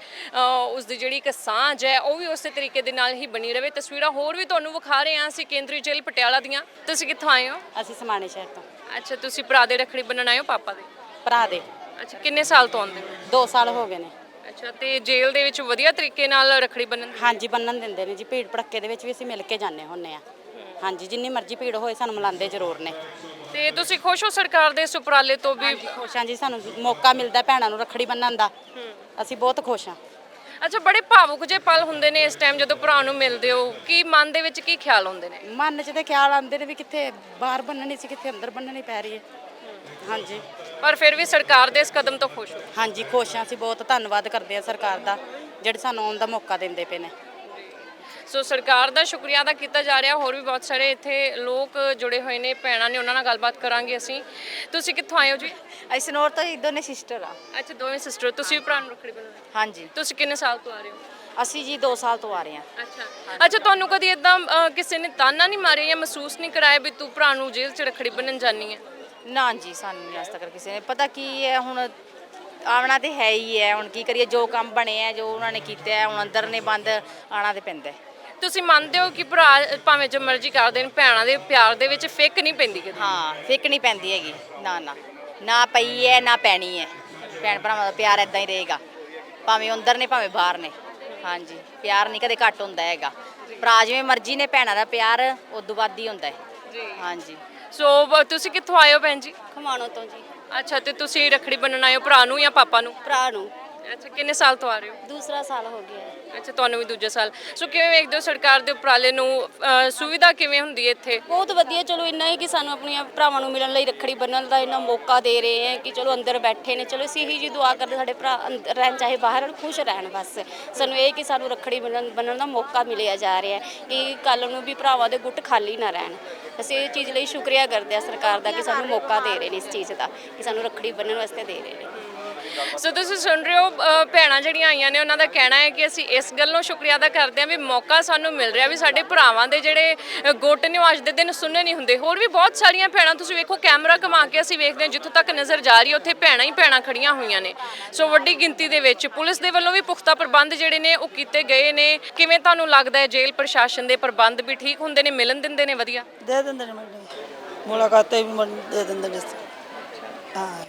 ਉਸ ਦੀ ਜਿਹੜੀ ਇੱਕ ਸਾਂਝ ਹੈ ਉਹ ਵੀ ਉਸੇ ਤਰੀਕੇ ਦੇ ਨਾਲ ਹੀ ਬਣੀ ਰਵੇ ਤਸਵੀਰਾਂ ਹੋਰ ਵੀ ਤੁਹਾਨੂੰ ਵਿਖਾ ਰਹੇ ਹਾਂ ਅਸੀਂ ਕੇਂਦਰੀ ਜੇਲ੍ਹ ਪਟਿਆਲਾ ਦੀਆਂ। ਤੁਸੀਂ ਕਿੱਥੋਂ ਆਏ ਹੋ? ਅਸੀਂ ਸਮਾਣੇ ਸ਼ਹਿਰ ਤੋਂ। ਅੱਛਾ ਤੁਸੀਂ ਭਰਾ ਦੇ ਰੱਖੜੀ ਬੰਨਣ ਆਏ ਹੋ ਪਾਪਾ ਦੇ? ਭਰਾ ਦੇ। ਅੱਛਾ ਕਿੰਨੇ ਸਾਲ ਤੋਂ ਆਉਂਦੇ ਹੋ? 2 ਸਾਲ ਹੋ ਗਏ ਨੇ। ਅੱਛਾ ਤੇ ਜੇਲ੍ਹ ਦੇ ਵਿੱਚ ਵਧੀਆ ਤਰੀਕੇ ਨਾਲ ਰੱਖੜੀ ਬੰਨਣ ਹਾਂਜੀ ਬੰਨਣ ਦਿੰਦੇ ਨੇ ਜੀ। ਭੀੜ ਭੜੱਕੇ ਦੇ ਵਿੱਚ ਵੀ ਅਸੀਂ ਮਿਲ ਕੇ ਜਾਂਦੇ ਹੁੰਨੇ ਆ ਹਾਂਜੀ ਜਿੰਨੀ ਮਰਜ਼ੀ ਭੀੜ ਹੋਏ ਸਾਨੂੰ ਮਿਲਾਉਂਦੇ ਜ਼ਰੂਰ ਨੇ। ਤੇ ਤੁਸੀਂ ਖੁਸ਼ ਹੋ ਸਰਕਾਰ ਦੇ ਇਸ ਉਪਰਾਲੇ ਤੋਂ ਵੀ? ਖੁਸ਼ ਹਾਂ ਜੀ ਸਾਨੂੰ ਮੌਕਾ ਮਿਲਦਾ ਭੈਣਾਂ ਨੂੰ ਰੱਖੜੀ ਬੰਨਣ ਦਾ। ਅਸੀਂ ਬਹੁਤ ਖੁਸ਼ ਹਾਂ। ਅੱਛਾ ਬੜੇ ਭਾਵੁਕ ਜੇ ਪਲ ਹੁੰਦੇ ਨੇ ਇਸ ਟਾਈਮ ਜਦੋਂ ਭਰਾ ਨੂੰ ਮਿਲਦੇ ਹੋ। ਕੀ ਮਨ ਦੇ ਵਿੱਚ ਕੀ ਖਿਆਲ ਹੁੰਦੇ ਨੇ? ਮਨ 'ਚ ਤੇ ਖਿਆਲ ਆਉਂਦੇ ਨੇ ਵੀ ਕਿੱਥੇ ਬਾਹਰ ਬੰਨਣੀ ਸੀ ਕਿੱਥੇ ਅੰਦਰ ਬੰਨਣੀ ਪੈ ਰਹੀ ਹੈ। ਹਾਂਜੀ। ਪਰ ਫਿਰ ਵੀ ਸਰਕਾਰ ਦੇ ਇਸ ਕਦਮ ਤੋਂ ਖੁਸ਼ ਹੋ। ਹਾਂਜੀ ਖੁਸ਼ ਹਾਂ ਅਸੀਂ ਬਹੁਤ ਧੰਨਵਾਦ ਕਰਦੇ ਹਾਂ ਸਰਕਾਰ ਦਾ ਜਿਹੜੇ ਸਾਨੂੰ ਆਉਣ ਦਾ ਮੌਕਾ ਦਿੰਦੇ ਪਏ ਨੇ। ਸੋ ਸਰਕਾਰ ਦਾ ਸ਼ੁਕਰੀਆ ਅਦਾ ਕੀਤਾ ਜਾ ਰਿਹਾ। ਹੋਰ ਵੀ ਬਹੁਤ ਸਾਰੇ ਇੱਥੇ ਲੋਕ ਜੁੜੇ ਹੋਏ ਨੇ ਭੈਣਾਂ ਨੇ ਉਹਨਾਂ ਨਾਲ ਗੱਲਬਾਤ ਕਰਾਂਗੇ ਅਸੀਂ। ਤੁਸੀਂ ਕਿੱਥੋਂ ਆਏ ਹੋ ਜੀ? ਅਸੀਂ ਸਨੋਰ ਤੋਂ ਹੀ ਦੋਨੇ ਸਿਸਟਰ ਆ। ਅੱਛਾ ਦੋਵੇਂ ਸਿਸਟਰ ਤੁਸੀਂ ਵੀ ਭਰਾ ਨੂੰ ਰੱਖੜੀ ਬੰਨ੍ਹਣੀ ਹਾਂਜੀ। ਤੁਸੀਂ ਕਿੰਨੇ ਸਾਲ ਤੋਂ ਆ ਰਹੇ ਹੋ? ਅਸੀਂ ਜੀ 2 ਸਾਲ ਤੋਂ ਆ ਰਹੇ ਹਾਂ। ਅੱਛਾ। ਅੱਛਾ ਤੁਹਾਨੂੰ ਕਦੀ ਇਦਾਂ ਕਿਸੇ ਨੇ ਤਾਨਾ ਨਹੀਂ ਮਾਰਿਆ ਜਾਂ ਮਹਿਸੂਸ ਨਹੀਂ ਕਰਾਇਆ ਵੀ ਤੂੰ ਭਰਾ ਨੂੰ ਜੇਲ੍ਹ 'ਚ ਰੱਖੜੀ ਬੰਨਣ ਜਾਨੀ ਹੈ? ਨਾ ਜੀ ਸਾਨੂੰ ਨਹੀਂ ਅੱਜ ਤੱਕ ਕਿਸੇ ਨੇ। ਪਤਾ ਕੀ ਹੈ ਹੁਣ ਆਉਣਾ ਤੇ ਹੈ ਹੀ ਹੈ। ਹੁਣ ਕੀ ਕਰੀਏ ਜੋ ਕੰਮ ਬਣੇ ਆ ਜੋ ਉਹਨਾਂ ਨੇ ਕੀਤਾ ਹੁਣ ਅੰਦਰ ਨੇ ਬੰਦ ਆਣਾ ਤੇ ਪੈਂਦਾ। ਤੁਸੀਂ ਮੰਨਦੇ ਹੋ ਕਿ ਭਰਾ ਭਾਵੇਂ ਜੋ ਮਰਜ਼ੀ ਕਰ ਦੇਣ ਭੈਣਾਂ ਦੇ ਪਿਆਰ ਦੇ ਵਿੱਚ ਫਿੱਕ ਨਹੀਂ ਪੈਂਦੀ ਕਦੇ? ਹਾਂ ਫਿੱਕ ਨਹੀਂ ਪੈਂਦੀ ਹੈਗੀ ਨਾ ਨਾ। ਨਾ ਪਈ ਹੈ ਨਾ ਪੈਣੀ ਹੈ। ਭੈਣ ਭਰਾਵਾਂ ਦਾ ਪਿਆਰ ਇਦਾਂ ਹੀ ਰਹੇਗਾ। ਭਾਵੇਂ ਅੰਦਰ ਨੇ ਭਾਵੇਂ ਬਾਹਰ ਨੇ। ਹਾਂਜੀ ਪਿਆਰ ਨਹੀਂ ਕਦੇ ਘੱਟ ਹੁੰਦਾ ਹੈਗਾ। ਭਰਾ ਜਿਵੇਂ ਮਰਜ਼ੀ ਨੇ ਭੈਣਾਂ ਦਾ ਪਿਆਰ ਉਦੋਂ ਵੱਧ ਹੀ ਹੁੰਦਾ ਹੈ। ਜੀ। ਹਾਂਜੀ। ਸੋ ਬ- ਤੁਸੀਂ ਕਿੱਥੋਂ ਆਏ ਹੋ ਭੈਣ ਜੀ? ਖਮਾਣੋ ਤੋਂ ਜੀ। ਅੱਛਾ ਤੇ ਤੁਸੀਂ ਰੱਖੜੀ ਬੰਨਣ ਆਏ ਹੋ ਭਰਾ ਨੂੰ ਜਾਂ ਪਾਪਾ ਨੂੰ? ਭਰਾ ਨੂੰ। ਅੱਛਾ ਕਿੰਨੇ ਸਾਲ ਤੋਂ ਆ ਰਹੇ ਹੋ? ਦੂਸਰਾ ਸਾਲ ਹੋ ਗਿਆ। ਅੱਛਾ ਤੁਹਾਨੂੰ ਵੀ ਦੂਜੇ ਸਾਲ। ਸੋ ਕਿਵੇਂ ਵੇਖਦੇ ਹੋ ਸਰਕਾਰ ਦੇ ਉਪਰਾਲੇ ਨੂੰ? ਅਹ, ਸੁਵਿਧਾ ਕਿਵੇਂ ਹੁੰਦੀ ਹੈ ਇੱਥੇ? ਬਹੁਤ ਵਧੀਆ ਚਲੋ ਇੰਨਾ ਹੀ ਕਿ ਸਾਨੂੰ ਆਪਣੀਆਂ ਭਰਾਵਾਂ ਨੂੰ ਮਿਲਣ ਲਈ ਰੱਖੜੀ ਬੰਨਣ ਦਾ ਇੰਨਾ ਮੌਕਾ ਦੇ ਰਹੇ ਹੈ ਕਿ ਚਲੋ ਅੰਦਰ ਬੈਠੇ ਨੇ। ਚਲੋ ਅਸੀਂ ਇਹੀ ਜੀ ਦੁਆ ਕਰਦੇ ਸਾਡੇ ਭਰਾ ਅੰਦਰ ਰਹਿਣ ਚਾਹੇ ਬਾਹਰ ਰਹਿਣ ਖੁਸ਼ ਰਹਿਣ ਬਸ। ਸਾਨੂੰ ਇਹ ਕਿ ਸਾਨੂੰ ਰੱਖੜੀ ਬੰਨਣ ਬੰਨਣ ਦਾ ਮੌਕਾ ਮਿਲਿਆ ਜਾ ਰਿਹਾ ਹੈ ਕਿ ਕੱਲ ਨੂੰ ਵੀ ਭਰਾਵਾਂ ਦੇ ਗੁੱਟ ਖਾਲੀ ਨਾ ਰਹਿਣ। ਅਸੀਂ ਇਹ ਚੀਜ਼ ਲਈ ਸ਼ੁਕਰੀਆ ਕਰਦੇ ਹਾਂ ਸਰਕਾਰ ਦਾ ਕਿ ਸਾਨੂੰ ਮੌਕਾ ਦੇ ਰਹੇ ਨੇ ਇਸ ਚੀਜ਼ ਦਾ ਕਿ ਸਾਨੂੰ ਰੱਖੜੀ ਬੰਨਣ ਵਾਸਤੇ ਦੇ ਰਹੇ ਨੇ। ਸੋ ਤੁਸੀਂ ਸੁਣ ਰਹੇ ਹੋ ਭੈਣਾਂ ਜਿਹੜੀਆਂ ਆਈਆਂ ਨੇ ਉਹਨਾਂ ਦਾ ਕਹਿਣਾ ਹੈ ਕਿ ਅਸੀਂ ਇਸ ਗੱਲੋਂ ਸ਼ੁਕਰੀਆ ਅਦਾ ਕਰਦੇ ਹਾਂ ਵੀ ਮੌਕਾ ਸਾਨੂੰ ਮਿਲ ਰਿਹਾ ਵੀ ਸਾਡੇ ਭਰਾਵਾਂ ਦੇ ਜਿਹੜੇ ਅ, ਨੇ ਅੱਜ ਦੇ ਦਿਨ ਸੁਣਨੇ ਨਹੀਂ ਹੁੰਦੇ। ਹੋਰ ਵੀ ਬਹੁਤ ਸਾਰੀਆਂ ਭੈਣਾਂ ਤੁਸੀਂ ਵੇਖੋ ਕੈਮਰਾ ਘੁਮਾ ਕੇ ਅਸੀਂ ਵੇਖਦੇ ਹਾਂ ਜਿੱਥੋਂ ਤੱਕ ਨਜ਼ਰ ਜਾ ਰਹੀ ਹੈ ਉੱਥੇ ਭੈਣਾਂ ਹੀ ਭੈਣਾਂ ਖੜੀਆਂ ਹੋਈਆਂ ਨੇ। ਸੋ ਵੱਡੀ ਗਿਣਤੀ ਦੇ ਵਿੱਚ ਪੁਲਿਸ ਦੇ ਵੱਲੋਂ ਵੀ ਪੁਖਤਾ ਪ੍ਰਬੰਧ ਜਿਹੜੇ ਨੇ ਉਹ ਕੀਤੇ ਗਏ ਨੇ। ਕਿਵੇਂ ਤੁਹਾਨੂੰ ਲੱਗਦਾ ਹੈ ਜੇਲ੍ਹ ਪ੍ਰਸ਼ਾਸਨ ਦੇ ਪ੍ਰਬੰਧ ਵੀ ਠੀਕ ਹੁੰਦੇ ਨੇ ਮਿਲਣ ਦਿੰਦੇ ਨੇ ਵਧੀਆ? ਦੇ ਦਿੰਦੇ ਨੇ ਮੈਨੂੰ ਮੁਲਾਕਾਤੇ ਵੀ ਦੇ ਦਿੰਦੇ ਨੇ। ਹਾਂ।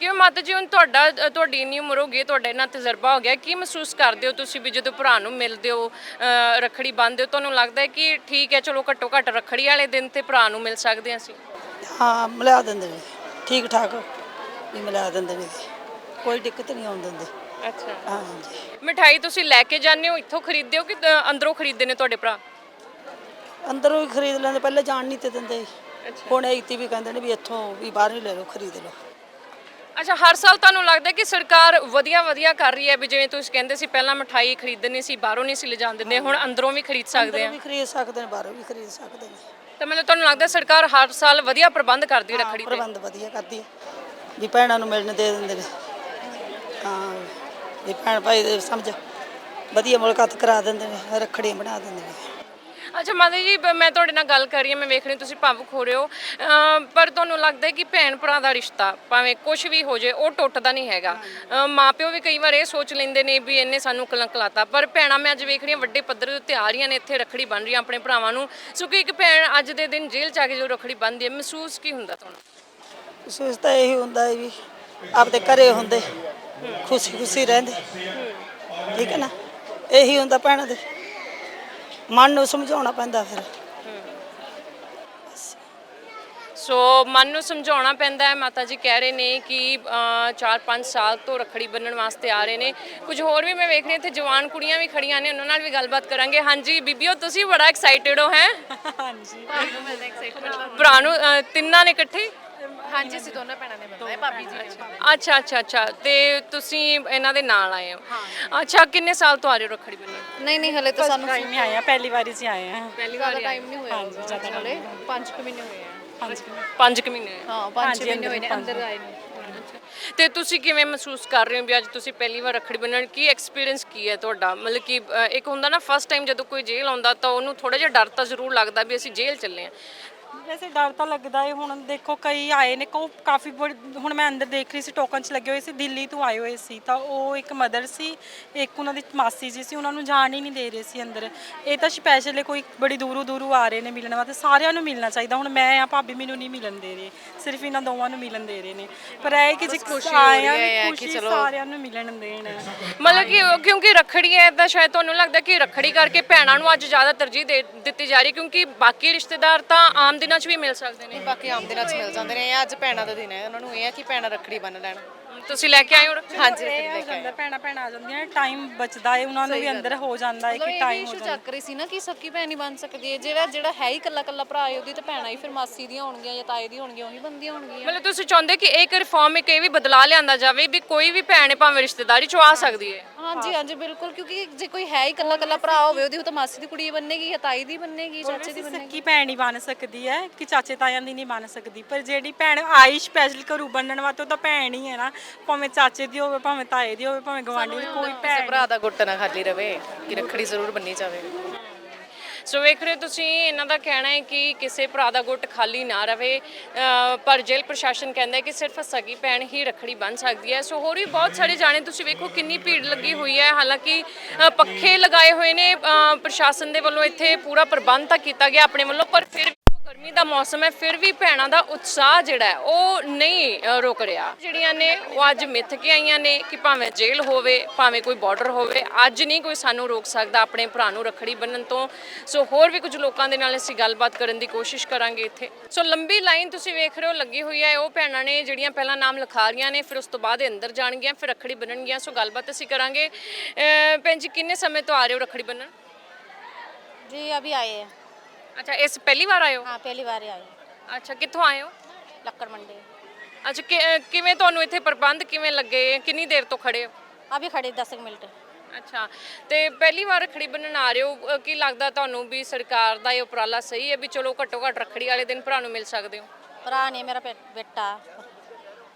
ਕਿਵੇਂ ਮਾਤਾ ਜੀ ਹੁਣ ਤੁਹਾਡਾ ਤੁਹਾਡੀ ਇੰਨੀ ਉਮਰ ਹੋ ਗਈ ਤੁਹਾਡਾ ਇੰਨਾ ਤਜਰਬਾ ਹੋ ਗਿਆ ਕੀ ਮਹਿਸੂਸ ਕਰਦੇ ਹੋ ਤੁਸੀਂ ਵੀ ਜਦੋਂ ਭਰਾ ਨੂੰ ਮਿਲਦੇ ਹੋ ਰੱਖੜੀ ਬੰਨ੍ਹਦੇ ਹੋ ਤੁਹਾਨੂੰ ਲੱਗਦਾ ਹੈ ਕਿ ਠੀਕ ਹੈ ਚਲੋ ਘੱਟੋ ਘੱਟ ਰੱਖੜੀ ਵਾਲੇ ਦਿਨ ਤੇ ਭਰਾ ਨੂੰ ਮਿਲ ਸਕਦੇ ਹਾਂ ਅਸੀਂ? ਹਾਂ ਮਿਲਾ ਦਿੰਦੇ ਨੇ ਠੀਕ ਠਾਕ ਵੀ ਮਿਲਾ ਦਿੰਦੇ ਨੇ ਕੋਈ ਦਿੱਕਤ ਨਹੀਂ ਆਉਣ ਦਿੰਦੇ। ਅੱਛਾ। ਹਾਂਜੀ। ਮਿਠਾਈ ਤੁਸੀਂ ਲੈ ਕੇ ਜਾਂਦੇ ਹੋ ਇੱਥੋਂ ਖਰੀਦਦੇ ਹੋ ਕਿ ਅੰਦਰੋਂ ਖਰੀਦਦੇ ਨੇ ਤੁਹਾਡੇ ਭਰਾ? ਅੰਦਰੋਂ ਖਰੀਦ ਲੈਂਦੇ ਪਹਿਲੇ ਜਾਣ ਨਹੀਂ ਤੇ ਦਿੰਦੇ। ਹੁਣ ਇੱਥੇ ਵੀ ਕਹਿੰਦੇ ਨੇ ਵੀ ਇੱਥੋਂ ਵੀ ਬਾਹਰੋਂ ਹੀ ਲੈ ਲਓ ਖਰੀਦ ਲਓ। ਅੱਛਾ ਹਰ ਸਾਲ ਤੁਹਾਨੂੰ ਲੱਗਦਾ ਕਿ ਸਰਕਾਰ ਵਧੀਆ ਵਧੀਆ ਕਰ ਰਹੀ ਹੈ? ਵੀ ਜਿਵੇਂ ਤੁਸੀਂ ਕਹਿੰਦੇ ਸੀ ਪਹਿਲਾਂ ਮਠਾਈ ਖਰੀਦਣੀ ਸੀ ਬਾਹਰੋਂ ਨਹੀਂ ਸੀ ਲਿਜਾਣ ਦਿੰਦੇ ਹੁਣ ਅੰਦਰੋਂ ਵੀ ਖਰੀਦ ਸਕਦੇ ਆ। ਵੀ ਖਰੀਦ ਸਕਦੇ ਨੇ ਬਾਹਰੋਂ ਵੀ ਖਰੀਦ ਸਕਦੇ ਨੇ। ਤਾਂ ਮੈਨੂੰ ਤੁਹਾਨੂੰ ਲੱਗਦਾ ਸਰਕਾਰ ਹਰ ਸਾਲ ਵਧੀਆ ਪ੍ਰਬੰਧ ਕਰਦੀ ਹੈ ਰੱਖੜੀ ਤੇ ਪ੍ਰਬੰਧ ਵਧੀਆ ਕਰਦੀ ਹੈ। ਵੀ ਭੈਣਾਂ ਨੂੰ ਮਿਲਣ ਦੇ ਦਿੰਦੇ ਨੇ। ਹਾਂ ਵੀ ਭੈਣ ਭਾਈ ਦੇ ਸਮਝ ਵਧੀਆ ਮੁਲਾਕਾਤ ਕਰਾ ਦਿੰਦੇ ਨੇ ਰੱਖੜੀਆਂ ਬਣਾ ਦਿੰਦੇ ਨੇ। ਅੱਛਾ, ਮਾਤਾ ਜੀ, ਬ- ਮੈਂ ਤੁਹਾਡੇ ਨਾਲ ਗੱਲ ਕਰ ਰਹੀ ਹਾਂ, ਮੈਂ ਵੇਖ ਰਹੀ ਹਾਂ, ਤੁਸੀਂ ਭਾਵੁਕ ਹੋ ਰਹੇ ਹੋ। ਅਮ, ਪਰ ਤੁਹਾਨੂੰ ਲੱਗਦਾ ਹੈ ਕਿ ਭੈਣ ਭਰਾ ਦਾ ਰਿਸ਼ਤਾ ਭਾਵੇਂ ਕੁਝ ਵੀ ਹੋ ਜੇ ਉਹ ਟੁੱਟਦਾ ਨਹੀਂ ਹੈਗਾ। ਅਮ, ਮਾਪਿਓ ਵੀ ਕਈ ਵਾਰ ਇਹ ਸੋਚ ਲੈਂਦੇ ਨੇ ਵੀ ਇਹਨੇ ਸਾਨੂੰ ਕਲੰਕ ਲਾਤਾ ਪਰ ਭੈਣਾਂ, ਮੈਂ ਅੱਜ ਵੇਖ ਰਹੀ ਹਾਂ, ਵੱਡੇ ਪੱਧਰ ਦੇ ਉੱਤੇ ਆ ਰਹੀਆਂ ਨੇ, ਇੱਥੇ ਰੱਖੜੀ ਬਣ ਰਹੀਆਂ ਆਪਣੇ ਭਰਾਵਾਂ ਨੂੰ। ਸੋ ਕਿ ਇੱਕ ਭੈਣ ਅੱਜ ਦੇ ਦਿਨ ਜੇਲ੍ਹ ਚ ਆ ਕੇ ਜੋ ਰੱਖੜੀ ਬੰਨ੍ਹਦੀ ਹੈ, ਮਹਿਸੂਸ ਕੀ ਹੁੰਦਾ ਤੁਹਾਨੂੰ? ਮਹਿਸੂਸ ਤਾਂ ਇਹੀ ਹੁੰਦਾ ਹੈ ਵੀ ਆਪਦੇ ਘਰੇ ਹੁੰਦੇ ਖੁਸ਼ੀ ਖੁਸ਼ੀ ਰਹਿੰਦੇ। ਠੀਕ ਹੈ ਨਾ? ਇਹੀ ਹੁੰਦਾ ਭੈਣਾਂ ਦੇ। ਮਨ ਨੂੰ ਸਮਝਾਉਣਾ ਪੈਂਦਾ ਫਿਰ। ਸੋ ਮਨ ਨੂੰ ਸਮਝਾਉਣਾ ਪੈਂਦਾ ਹੈ। ਮਾਤਾ ਜੀ ਕਹਿ ਰਹੇ ਨੇ ਕਿ 4-5 ਸਾਲ ਤੋਂ ਰੱਖੜੀ ਬੰਨਣ ਵਾਸਤੇ ਆ ਰਹੇ ਨੇ। ਕੁਝ ਹੋਰ ਵੀ ਮੈਂ ਵੇਖ ਰਹੀ ਇੱਥੇ ਜਵਾਨ ਕੁੜੀਆਂ ਵੀ ਖੜੀਆਂ ਨੇ ਉਹਨਾਂ ਨਾਲ ਵੀ ਗੱਲਬਾਤ ਕਰਾਂਗੇ। ਹਾਂਜੀ ਬੀਬੀਓ ਤੁਸੀਂ ਬੜਾ ਐਕਸਾਈਟਿਡ ਹੋ ਹੈ? ਹਾਂਜੀ। ਭਰਾ ਨੂੰ ਅ, ਤਿੰਨਾਂ ਨੇ ਇਕੱਠੇ? ਹਾਂਜੀ ਅਸੀਂ ਦੋਨਾਂ ਭੈਣਾਂ ਨੇ ਬੰਨਿਆ ਭਾਬੀ ਜੀ ਨੇ। ਅੱਛਾ ਅੱਛਾ ਅੱਛਾ। ਤੇ ਤੁਸੀਂ ਇਹਨਾਂ ਦੇ ਨਾਲ ਆਏ ਹੋ? ਅੱਛਾ ਕਿੰਨੇ ਸਾਲ ਤੋਂ ਆ ਰਹੇ ਹੋ ਰੱਖੜੀ ਬੰਨਣ? ਨਹੀਂ ਨਹੀਂ ਹਲੇ ਤਾਂ ਸਾਨੂੰ ਟਾਈਮ ਆਇਆ ਪਹਿਲੀ ਵਾਰੀ ਜੀ ਆਏ ਆ ਪਹਿਲੀ ਜ਼ਿਆਦਾ ਟਾਈਮ ਨਹੀਂ ਹੋਇਆ ਹਾਂਜੀ ਹਲੇ 5 ਕੁ ਮਹੀਨੇ ਹੋਏ ਆ। ਹਾਂਜੀ 5 ਕੁ ਮਹੀਨੇ ਹੋਏ। ਹਾਂ 5 ਮਹੀਨੇ ਹੋਏ ਨੇ ਅੰਦਰ ਆਏ ਨੇ। ਤੇ ਤੁਸੀਂ ਕਿਵੇਂ ਮਹਿਸੂਸ ਕਰ ਰਹੇ ਹੋ ਵੀ ਅੱਜ ਤੁਸੀਂ ਪਹਿਲੀ ਵਾਰ ਰੱਖੜੀ ਬੰਨਣ? ਕੀ ਐਕਸਪੀਰੀਅੰਸ ਕੀ ਹੈ ਤੁਹਾਡਾ? ਮਤਲਬ ਕਿ ਅ, ਇੱਕ ਹੁੰਦਾ ਨਾ ਫਸਟ ਟਾਈਮ ਜਦੋਂ ਕੋਈ ਜੇਲ੍ਹ ਆਉਂਦਾ ਤਾਂ ਉਹਨੂੰ ਥੋੜਾ ਜਿਹਾ ਡਰ ਤਾਂ ਜ਼ਰੂਰ ਲੱਗਦਾ ਵੀ ਅਸੀਂ ਜੇਲ੍ਹ ਚੱਲੇ ਆ ਵੈਸੇ ਡਰ ਤਾਂ ਲੱਗਦਾ ਹੈ ਹੁਣ ਦੇਖੋ ਕਈ ਆਏ ਨੇ ਕੋ ਕਾਫੀ ਬੜੀ- ਹੁਣ ਮੈਂ ਅੰਦਰ ਦੇਖ ਰਹੀ ਸੀ ਟੋਕਨ 'ਚ ਲੱਗੇ ਹੋਏ ਸੀ ਦਿੱਲੀ ਤੋਂ ਆਏ ਹੋਏ ਸੀ ਤਾਂ ਉਹ ਇੱਕ ਮਦਰ ਸੀ ਇੱਕ ਉਹਨਾਂ ਦੀ ਮਾਸੀ ਜੀ ਸੀ ਉਹਨਾਂ ਨੂੰ ਜਾਣ ਹੀ ਨਹੀਂ ਦੇ ਰਹੇ ਸੀ ਅੰਦਰ। ਇਹ ਤਾਂ ਸਪੈਸ਼ਲ ਕੋਈ ਬੜੀ ਦੂਰੋਂ ਦੂਰੋਂ ਆ ਰਹੇ ਨੇ ਮਿਲਣ ਵਾਸਤੇ ਸਾਰਿਆਂ ਨੂੰ ਮਿਲਣਾ ਚਾਹੀਦਾ ਹੁਣ ਮੈਂ ਆ ਭਾਬੀ ਮੈਨੂੰ ਨਹੀਂ ਮਿਲਣ ਦੇ ਰਹੇ ਸਿਰਫ ਇਹਨਾਂ ਦੋਵਾਂ ਨੂੰ ਮਿਲਣ ਦੇ ਰਹੇ ਨੇ। ਪਰ ਇਹ ਕਿ ਜੇ ਆਇਆ ਵੀ ਖੁਸ਼ੀ ਸਾਰਿਆਂ ਨੂੰ ਮਿਲਣ ਦੇਣ। ਮਤਲਬ ਕਿ ਉਹ- ਕਿਉਂਕਿ ਰੱਖੜੀ ਹੈ ਤਾਂ ਸ਼ਾਇਦ ਤੁਹਾਨੂੰ ਲੱਗਦਾ ਕਿ ਰੱਖੜੀ ਕਰਕੇ ਭੈਣਾਂ ਨੂੰ ਅੱਜ ਜ਼ਿਆਦਾ ਤਰਜੀਹ ਦੇ ਦਿੱਤੀ ਜਾ ਰਹੀ ਕਿਉਂਕਿ ਬਾਕੀ ਰਿਸ਼ਤੇਦਾਰ ਤਾਂ ਆਮ ਦਿਨਾਂ 'ਚ ਵੀ ਮਿਲ ਸਕਦੇ ਨੇ। ਬਾਕੀ ਆਮ ਦਿਨਾਂ ਚ ਮਿਲ ਜਾਂਦੇ ਨੇ। ਇਹ ਅੱਜ ਭੈਣਾਂ ਦਾ ਦਿਨ ਹੈ। ਉਹਨਾਂ ਨੂੰ ਇਹ ਹੈ ਕਿ ਭੈਣਾਂ ਰੱਖੜੀ ਬੰਨ ਲੈਣ। ਤੁਸੀਂ ਲੈ ਕੇ ਆਏ ਹੋ? ਹਾਂਜੀ। ਇਹ ਹੋ ਜਾਂਦਾ ਭੈਣਾਂ ਭੈਣਾਂ ਆ ਜਾਂਦੀਆਂ ਟਾਈਮ ਬਚਦਾ ਹੈ ਉਹਨਾਂ ਨੂੰ ਵੀ ਅੰਦਰ ਹੋ ਜਾਂਦਾ ਹੈ ਮਤਲਬ ਕਿ ਟਾਈਮ ਹੋ ਜਾਂਦਾ। ਚੱਕ ਰਹੀ ਸੀ ਨਾ ਕਿ ਸੱਕੀ ਭੈਣ ਹੀ ਬਣ ਸਕਦੀ ਹੈ ਜਿਹੜਾ ਜਿਹੜਾ ਹੈ ਹੀ ਕੱਲਾ ਕੱਲਾ ਭਰਾ ਹੈ ਉਹਦੀ ਤਾਂ ਭੈਣਾਂ ਹੀ ਫਿਰ ਮਾਸੀ ਦੀਆਂ ਹੋਣਗੀਆਂ ਜਾਂ ਤਾਏ ਦੀਆਂ ਹੋਣਗੀਆਂ ਉਹੀ ਬੰਦੀਆਂ ਹੋਣਗੀਆਂ। ਮਤਲਬ ਤੁਸੀਂ ਚਾਹੁੰਦੇ ਕਿ ਇੱਕ ਰਿਫਾਰਮ ਇੱਕ ਇਹ ਵੀ ਬਦਲਾ ਲਿਆਂਦਾ ਜਾਵੇ ਵੀ ਕੋਈ ਵੀ ਭੈਣ ਹੈ ਭਾਵੇਂ ਰਿਸ਼ਤੇਦਾਰੀ ਚੋਂ ਆ ਸਕਦੀ ਹੈ ਹਾਂਜੀ ਹਾਂਜੀ ਬਿਲਕੁਲ ਕਿਉਂਕਿ ਜੇ ਕੋਈ ਹੈ ਹੀ ਕੱਲਾ ਕੱਲਾ ਭਰਾ ਹੋਵੇ ਉਹਦੀ ਉਹ ਤਾਂ ਮਾਸੀ ਦੀ ਕੁੜੀ ਹੀ ਬੰਨੇਗੀ ਜਾਂ ਤਾਈ ਦੀ ਬੰਨੇਗੀ ਚਾਚੇ ਦੀ ਬੰਨੇਗੀ ਸੱਕੀ ਭੈਣ ਹੀ ਬਣ ਸਕਦੀ ਹੈ ਕਿ ਚਾਚੇ ਤਾਇਆਂ ਦੀ ਨਹੀਂ ਬਣ ਸਕਦੀ। ਪਰ ਜਿਹੜੀ ਭੈਣ ਆਈ ਸਪੈਸ਼ਲ ਘਰੂ ਬੰਨਣ ਵਾਸਤੇ ਉਹ ਤਾਂ ਭੈਣ ਹੀ ਹੈ ਨਾ। ਭਾਵੇਂ ਚਾਚੇ ਦੀ ਹੋਵੇ ਭਾਵੇਂ ਤਾਏ ਦੀ ਹੋਵੇ ਭਾਵੇਂ ਗਵਾਂਢੀ ਦੀ ਕੋਈ ਕਿਸੇ ਭੈਣ ਭਰਾ ਦਾ ਗੁੱਟ ਨਾ ਖਾਲੀ ਰਵੇ ਕਿ ਰੱਖੜੀ ਜ਼ਰੂਰ ਬੰਨੀ ਜਾਵੇ। ਸੋ ਵੇਖ ਰਹੇ ਤੁਸੀਂ ਇਹਨਾਂ ਦਾ ਕਹਿਣਾ ਹੈ ਕਿ ਕਿਸੇ ਭਰਾ ਦਾ ਗੁੱਟ ਖਾਲੀ ਨਾ ਰਵੇ। ਅ, ਪਰ ਜੇਲ੍ਹ ਪ੍ਰਸ਼ਾਸਨ ਕਹਿੰਦਾ ਹੈ ਕਿ ਸਿਰਫ ਸਗੀ ਭੈਣ ਹੀ ਰੱਖੜੀ ਬਣ ਸਕਦੀ ਹੈ। ਸੋ ਹੋਰ ਵੀ ਬਹੁਤ ਸਾਰੇ ਜਾਣੇ ਤੁਸੀਂ ਵੇਖੋ ਕਿੰਨੀ ਭੀੜ ਲੱਗੀ ਹੋਈ ਹੈ। ਹਾਲਾਂਕਿ ਅ, ਪੱਖੇ ਲਗਾਏ ਹੋਏ ਨੇ ਅ, ਪ੍ਰਸ਼ਾਸਨ ਦੇ ਵੱਲੋਂ ਇੱਥੇ ਪੂਰਾ ਪ੍ਰਬੰਧ ਤਾਂ ਕੀਤਾ ਗਿਆ ਆਪਣੇ ਵੱਲੋਂ ਪਰ ਫਿਰ ਗਰਮੀ ਦਾ ਮੌਸਮ ਹੈ ਫਿਰ ਵੀ ਭੈਣਾਂ ਦਾ ਉਤਸ਼ਾਹ ਜਿਹੜਾ ਹੈ ਉਹ ਨਹੀਂ ਅ, ਰੁਕ ਰਿਹਾ ਜਿਹੜੀਆਂ ਨੇ ਉਹ ਅੱਜ ਮਿੱਥ ਕੇ ਆਈਆਂ ਨੇ ਕਿ ਭਾਵੇਂ ਜੇਲ੍ਹ ਹੋਵੇ ਭਾਵੇਂ ਕੋਈ ਬਾਰਡਰ ਹੋਵੇ ਅੱਜ ਨਹੀਂ ਕੋਈ ਸਾਨੂੰ ਰੋਕ ਸਕਦਾ ਆਪਣੇ ਭਰਾ ਨੂੰ ਰੱਖੜੀ ਬੰਨਣ ਤੋਂ ਸੋ ਹੋਰ ਵੀ ਕੁਝ ਲੋਕਾਂ ਦੇ ਨਾਲ ਅਸੀਂ ਗੱਲਬਾਤ ਕਰਨ ਦੀ ਕੋਸ਼ਿਸ਼ ਕਰਾਂਗੇ ਇੱਥੇ ਸੋ ਲੰਬੀ ਲਾਈਨ ਤੁਸੀਂ ਵੇਖ ਰਹੇ ਹੋ ਲੱਗੀ ਹੋਈ ਹੈ ਉਹ ਭੈਣਾਂ ਨੇ ਜਿਹੜੀਆਂ ਪਹਿਲਾਂ ਨਾਮ ਲਿਖਾ ਰਹੀਆਂ ਨੇ ਫਿਰ ਉਸ ਤੋਂ ਬਾਅਦ ਇਹ ਅੰਦਰ ਜਾਣਗੀਆਂ ਫਿਰ ਰੱਖੜੀ ਬੰਨਣਗੀਆਂ ਸੋ ਗੱਲਬਾਤ ਅਸੀਂ ਕਰਾਂਗੇ ਅ, ਭੈਣ ਜੀ ਕਿੰਨੇ ਸਮੇਂ ਤੋਂ ਆ ਰਹੇ ਹੋ ਰੱਖੜੀ ਬੰਨਣ जी अभी आए हैं ਅੱਛਾ ਇਸ ਪਹਿਲੀ ਵਾਰ ਆਏ ਹੋ हाँ पहली बार ही आए हैं। ਅੱਛਾ ਕਿੱਥੋਂ ਆਏ ਹੋ लक्कड़ मंडी ਅੱਛਾ ਕਿ- ਅ, ਕਿਵੇਂ ਤੁਹਾਨੂੰ ਇੱਥੇ ਪ੍ਰਬੰਧ ਕਿਵੇਂ ਲੱਗੇ ਕਿੰਨੀ ਦੇਰ ਤੋਂ ਖੜੇ ਹੋ अभी खड़ी दस एक मिनट ਅੱਛਾ ਤੇ ਪਹਿਲੀ ਵਾਰ ਰੱਖੜੀ ਬੰਨਣ ਆ ਰਹੇ ਹੋ ਅ, ਕੀ ਲੱਗਦਾ ਤੁਹਾਨੂੰ ਵੀ ਸਰਕਾਰ ਦਾ ਇਹ ਉਪਰਾਲਾ ਸਹੀ ਹੈ ਵੀ ਚਲੋ ਘੱਟੋ ਘੱਟ ਰੱਖੜੀ ਵਾਲੇ ਦਿਨ ਭਰਾ ਨੂੰ ਮਿਲ ਸਕਦੇ ਹੋ भरा नहीं मेरा पे- बेटा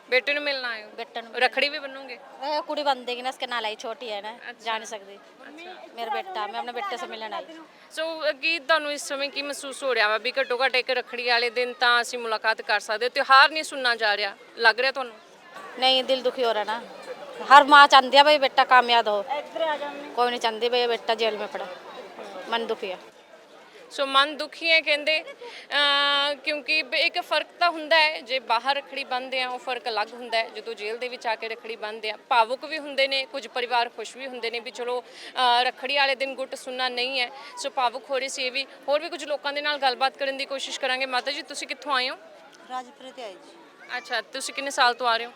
ਬੇਟੇ ਨੂੰ ਮਿਲਣ ਆਏ ਹੋ बेटा नु- ਰੱਖੜੀ ਵੀ ਬੰਨੋਗੇ ए, कुड़ी बन देगी ना इसके नाल आई छोटी है ना जा नहीं सकती ਮੇਰਾ ਬੇਟਾ ਮੈਂ ਆਪਣੇ ਬੇਟੇ ਸੇ ਮਿਲਣ ਆਈ। ਸੋ ਕੀ ਤੁਹਾਨੂੰ ਇਸ ਸਮੇਂ ਕੀ ਮਹਿਸੂਸ ਹੋ ਰਿਹਾ ਵਾ? ਵੀ ਘੱਟੋ ਘੱਟ ਇੱਕ ਰੱਖੜੀ ਵਾਲੇ ਦਿਨ ਤਾਂ ਅਸੀਂ ਮੁਲਾਕਾਤ ਕਰ ਸਕਦੇ ਤਿਉਹਾਰ ਨਹੀਂ ਸੁਣਨਾ ਜਾ ਰਿਹਾ। ਲੱਗ ਰਿਹਾ ਤੁਹਾਨੂੰ? ਨਹੀਂ ਦਿਲ ਦੁਖੀ ਹੋ ਰਿਹਾ ਨਾ। ਹਰ ਮਾਂ ਚਾਹੁੰਦੀ ਆ ਬਈ ਬੇਟਾ ਕਾਮਯਾਬ ਹੋ। ਕੋਈ ਨਹੀਂ ਚਾਹੁੰਦੀ ਬਈ ਬੇਟਾ ਜੇਲ੍ਹ ਮੇ ਪੜਾ ਮਨ ਦੁਖੀ ਆ। ਸੋ ਮਨ ਦੁਖੀ ਹੈ ਕਹਿੰਦੇ ਕਿਉਂਕਿ ਇੱਕ ਫ਼ਰਕ ਤਾਂ ਹੁੰਦਾ ਹੈ ਜੇ ਬਾਹਰ ਰੱਖੜੀ ਬੰਨ੍ਹਦੇ ਆ ਉਹ ਫ਼ਰਕ ਅਲੱਗ ਹੁੰਦਾ ਹੈ ਜਦੋਂ ਜੇਲ੍ਹ ਦੇ ਵਿੱਚ ਆ ਕੇ ਰੱਖੜੀ ਬੰਨ੍ਹਦੇ ਆ ਭਾਵੁਕ ਵੀ ਹੁੰਦੇ ਨੇ ਕੁਝ ਪਰਿਵਾਰ ਖੁਸ਼ ਵੀ ਹੁੰਦੇ ਨੇ ਵੀ ਚਲੋ ਰੱਖੜੀ ਵਾਲੇ ਦਿਨ ਗੁੱਟ ਸੁਣਨਾ ਨਹੀਂ ਹੈ ਸੋ ਭਾਵੁਕ ਹੋ ਰਹੀ ਸੀ ਇਹ ਵੀ। ਹੋਰ ਵੀ ਕੁਝ ਲੋਕਾਂ ਦੇ ਨਾਲ ਗੱਲਬਾਤ ਕਰਨ ਦੀ ਕੋਸ਼ਿਸ਼ ਕਰਾਂਗੇ। ਮਾਤਾ ਜੀ ਤੁਸੀਂ ਕਿੱਥੋਂ ਆਏ ਹੋ? ਰਾਜਪੁਰੇ ਤੇ ਆਈ ਜੀ। ਅੱਛਾ ਤੁਸੀਂ ਕਿੰਨੇ ਸਾਲ ਤੋਂ ਆ ਰਹੇ ਹੋ?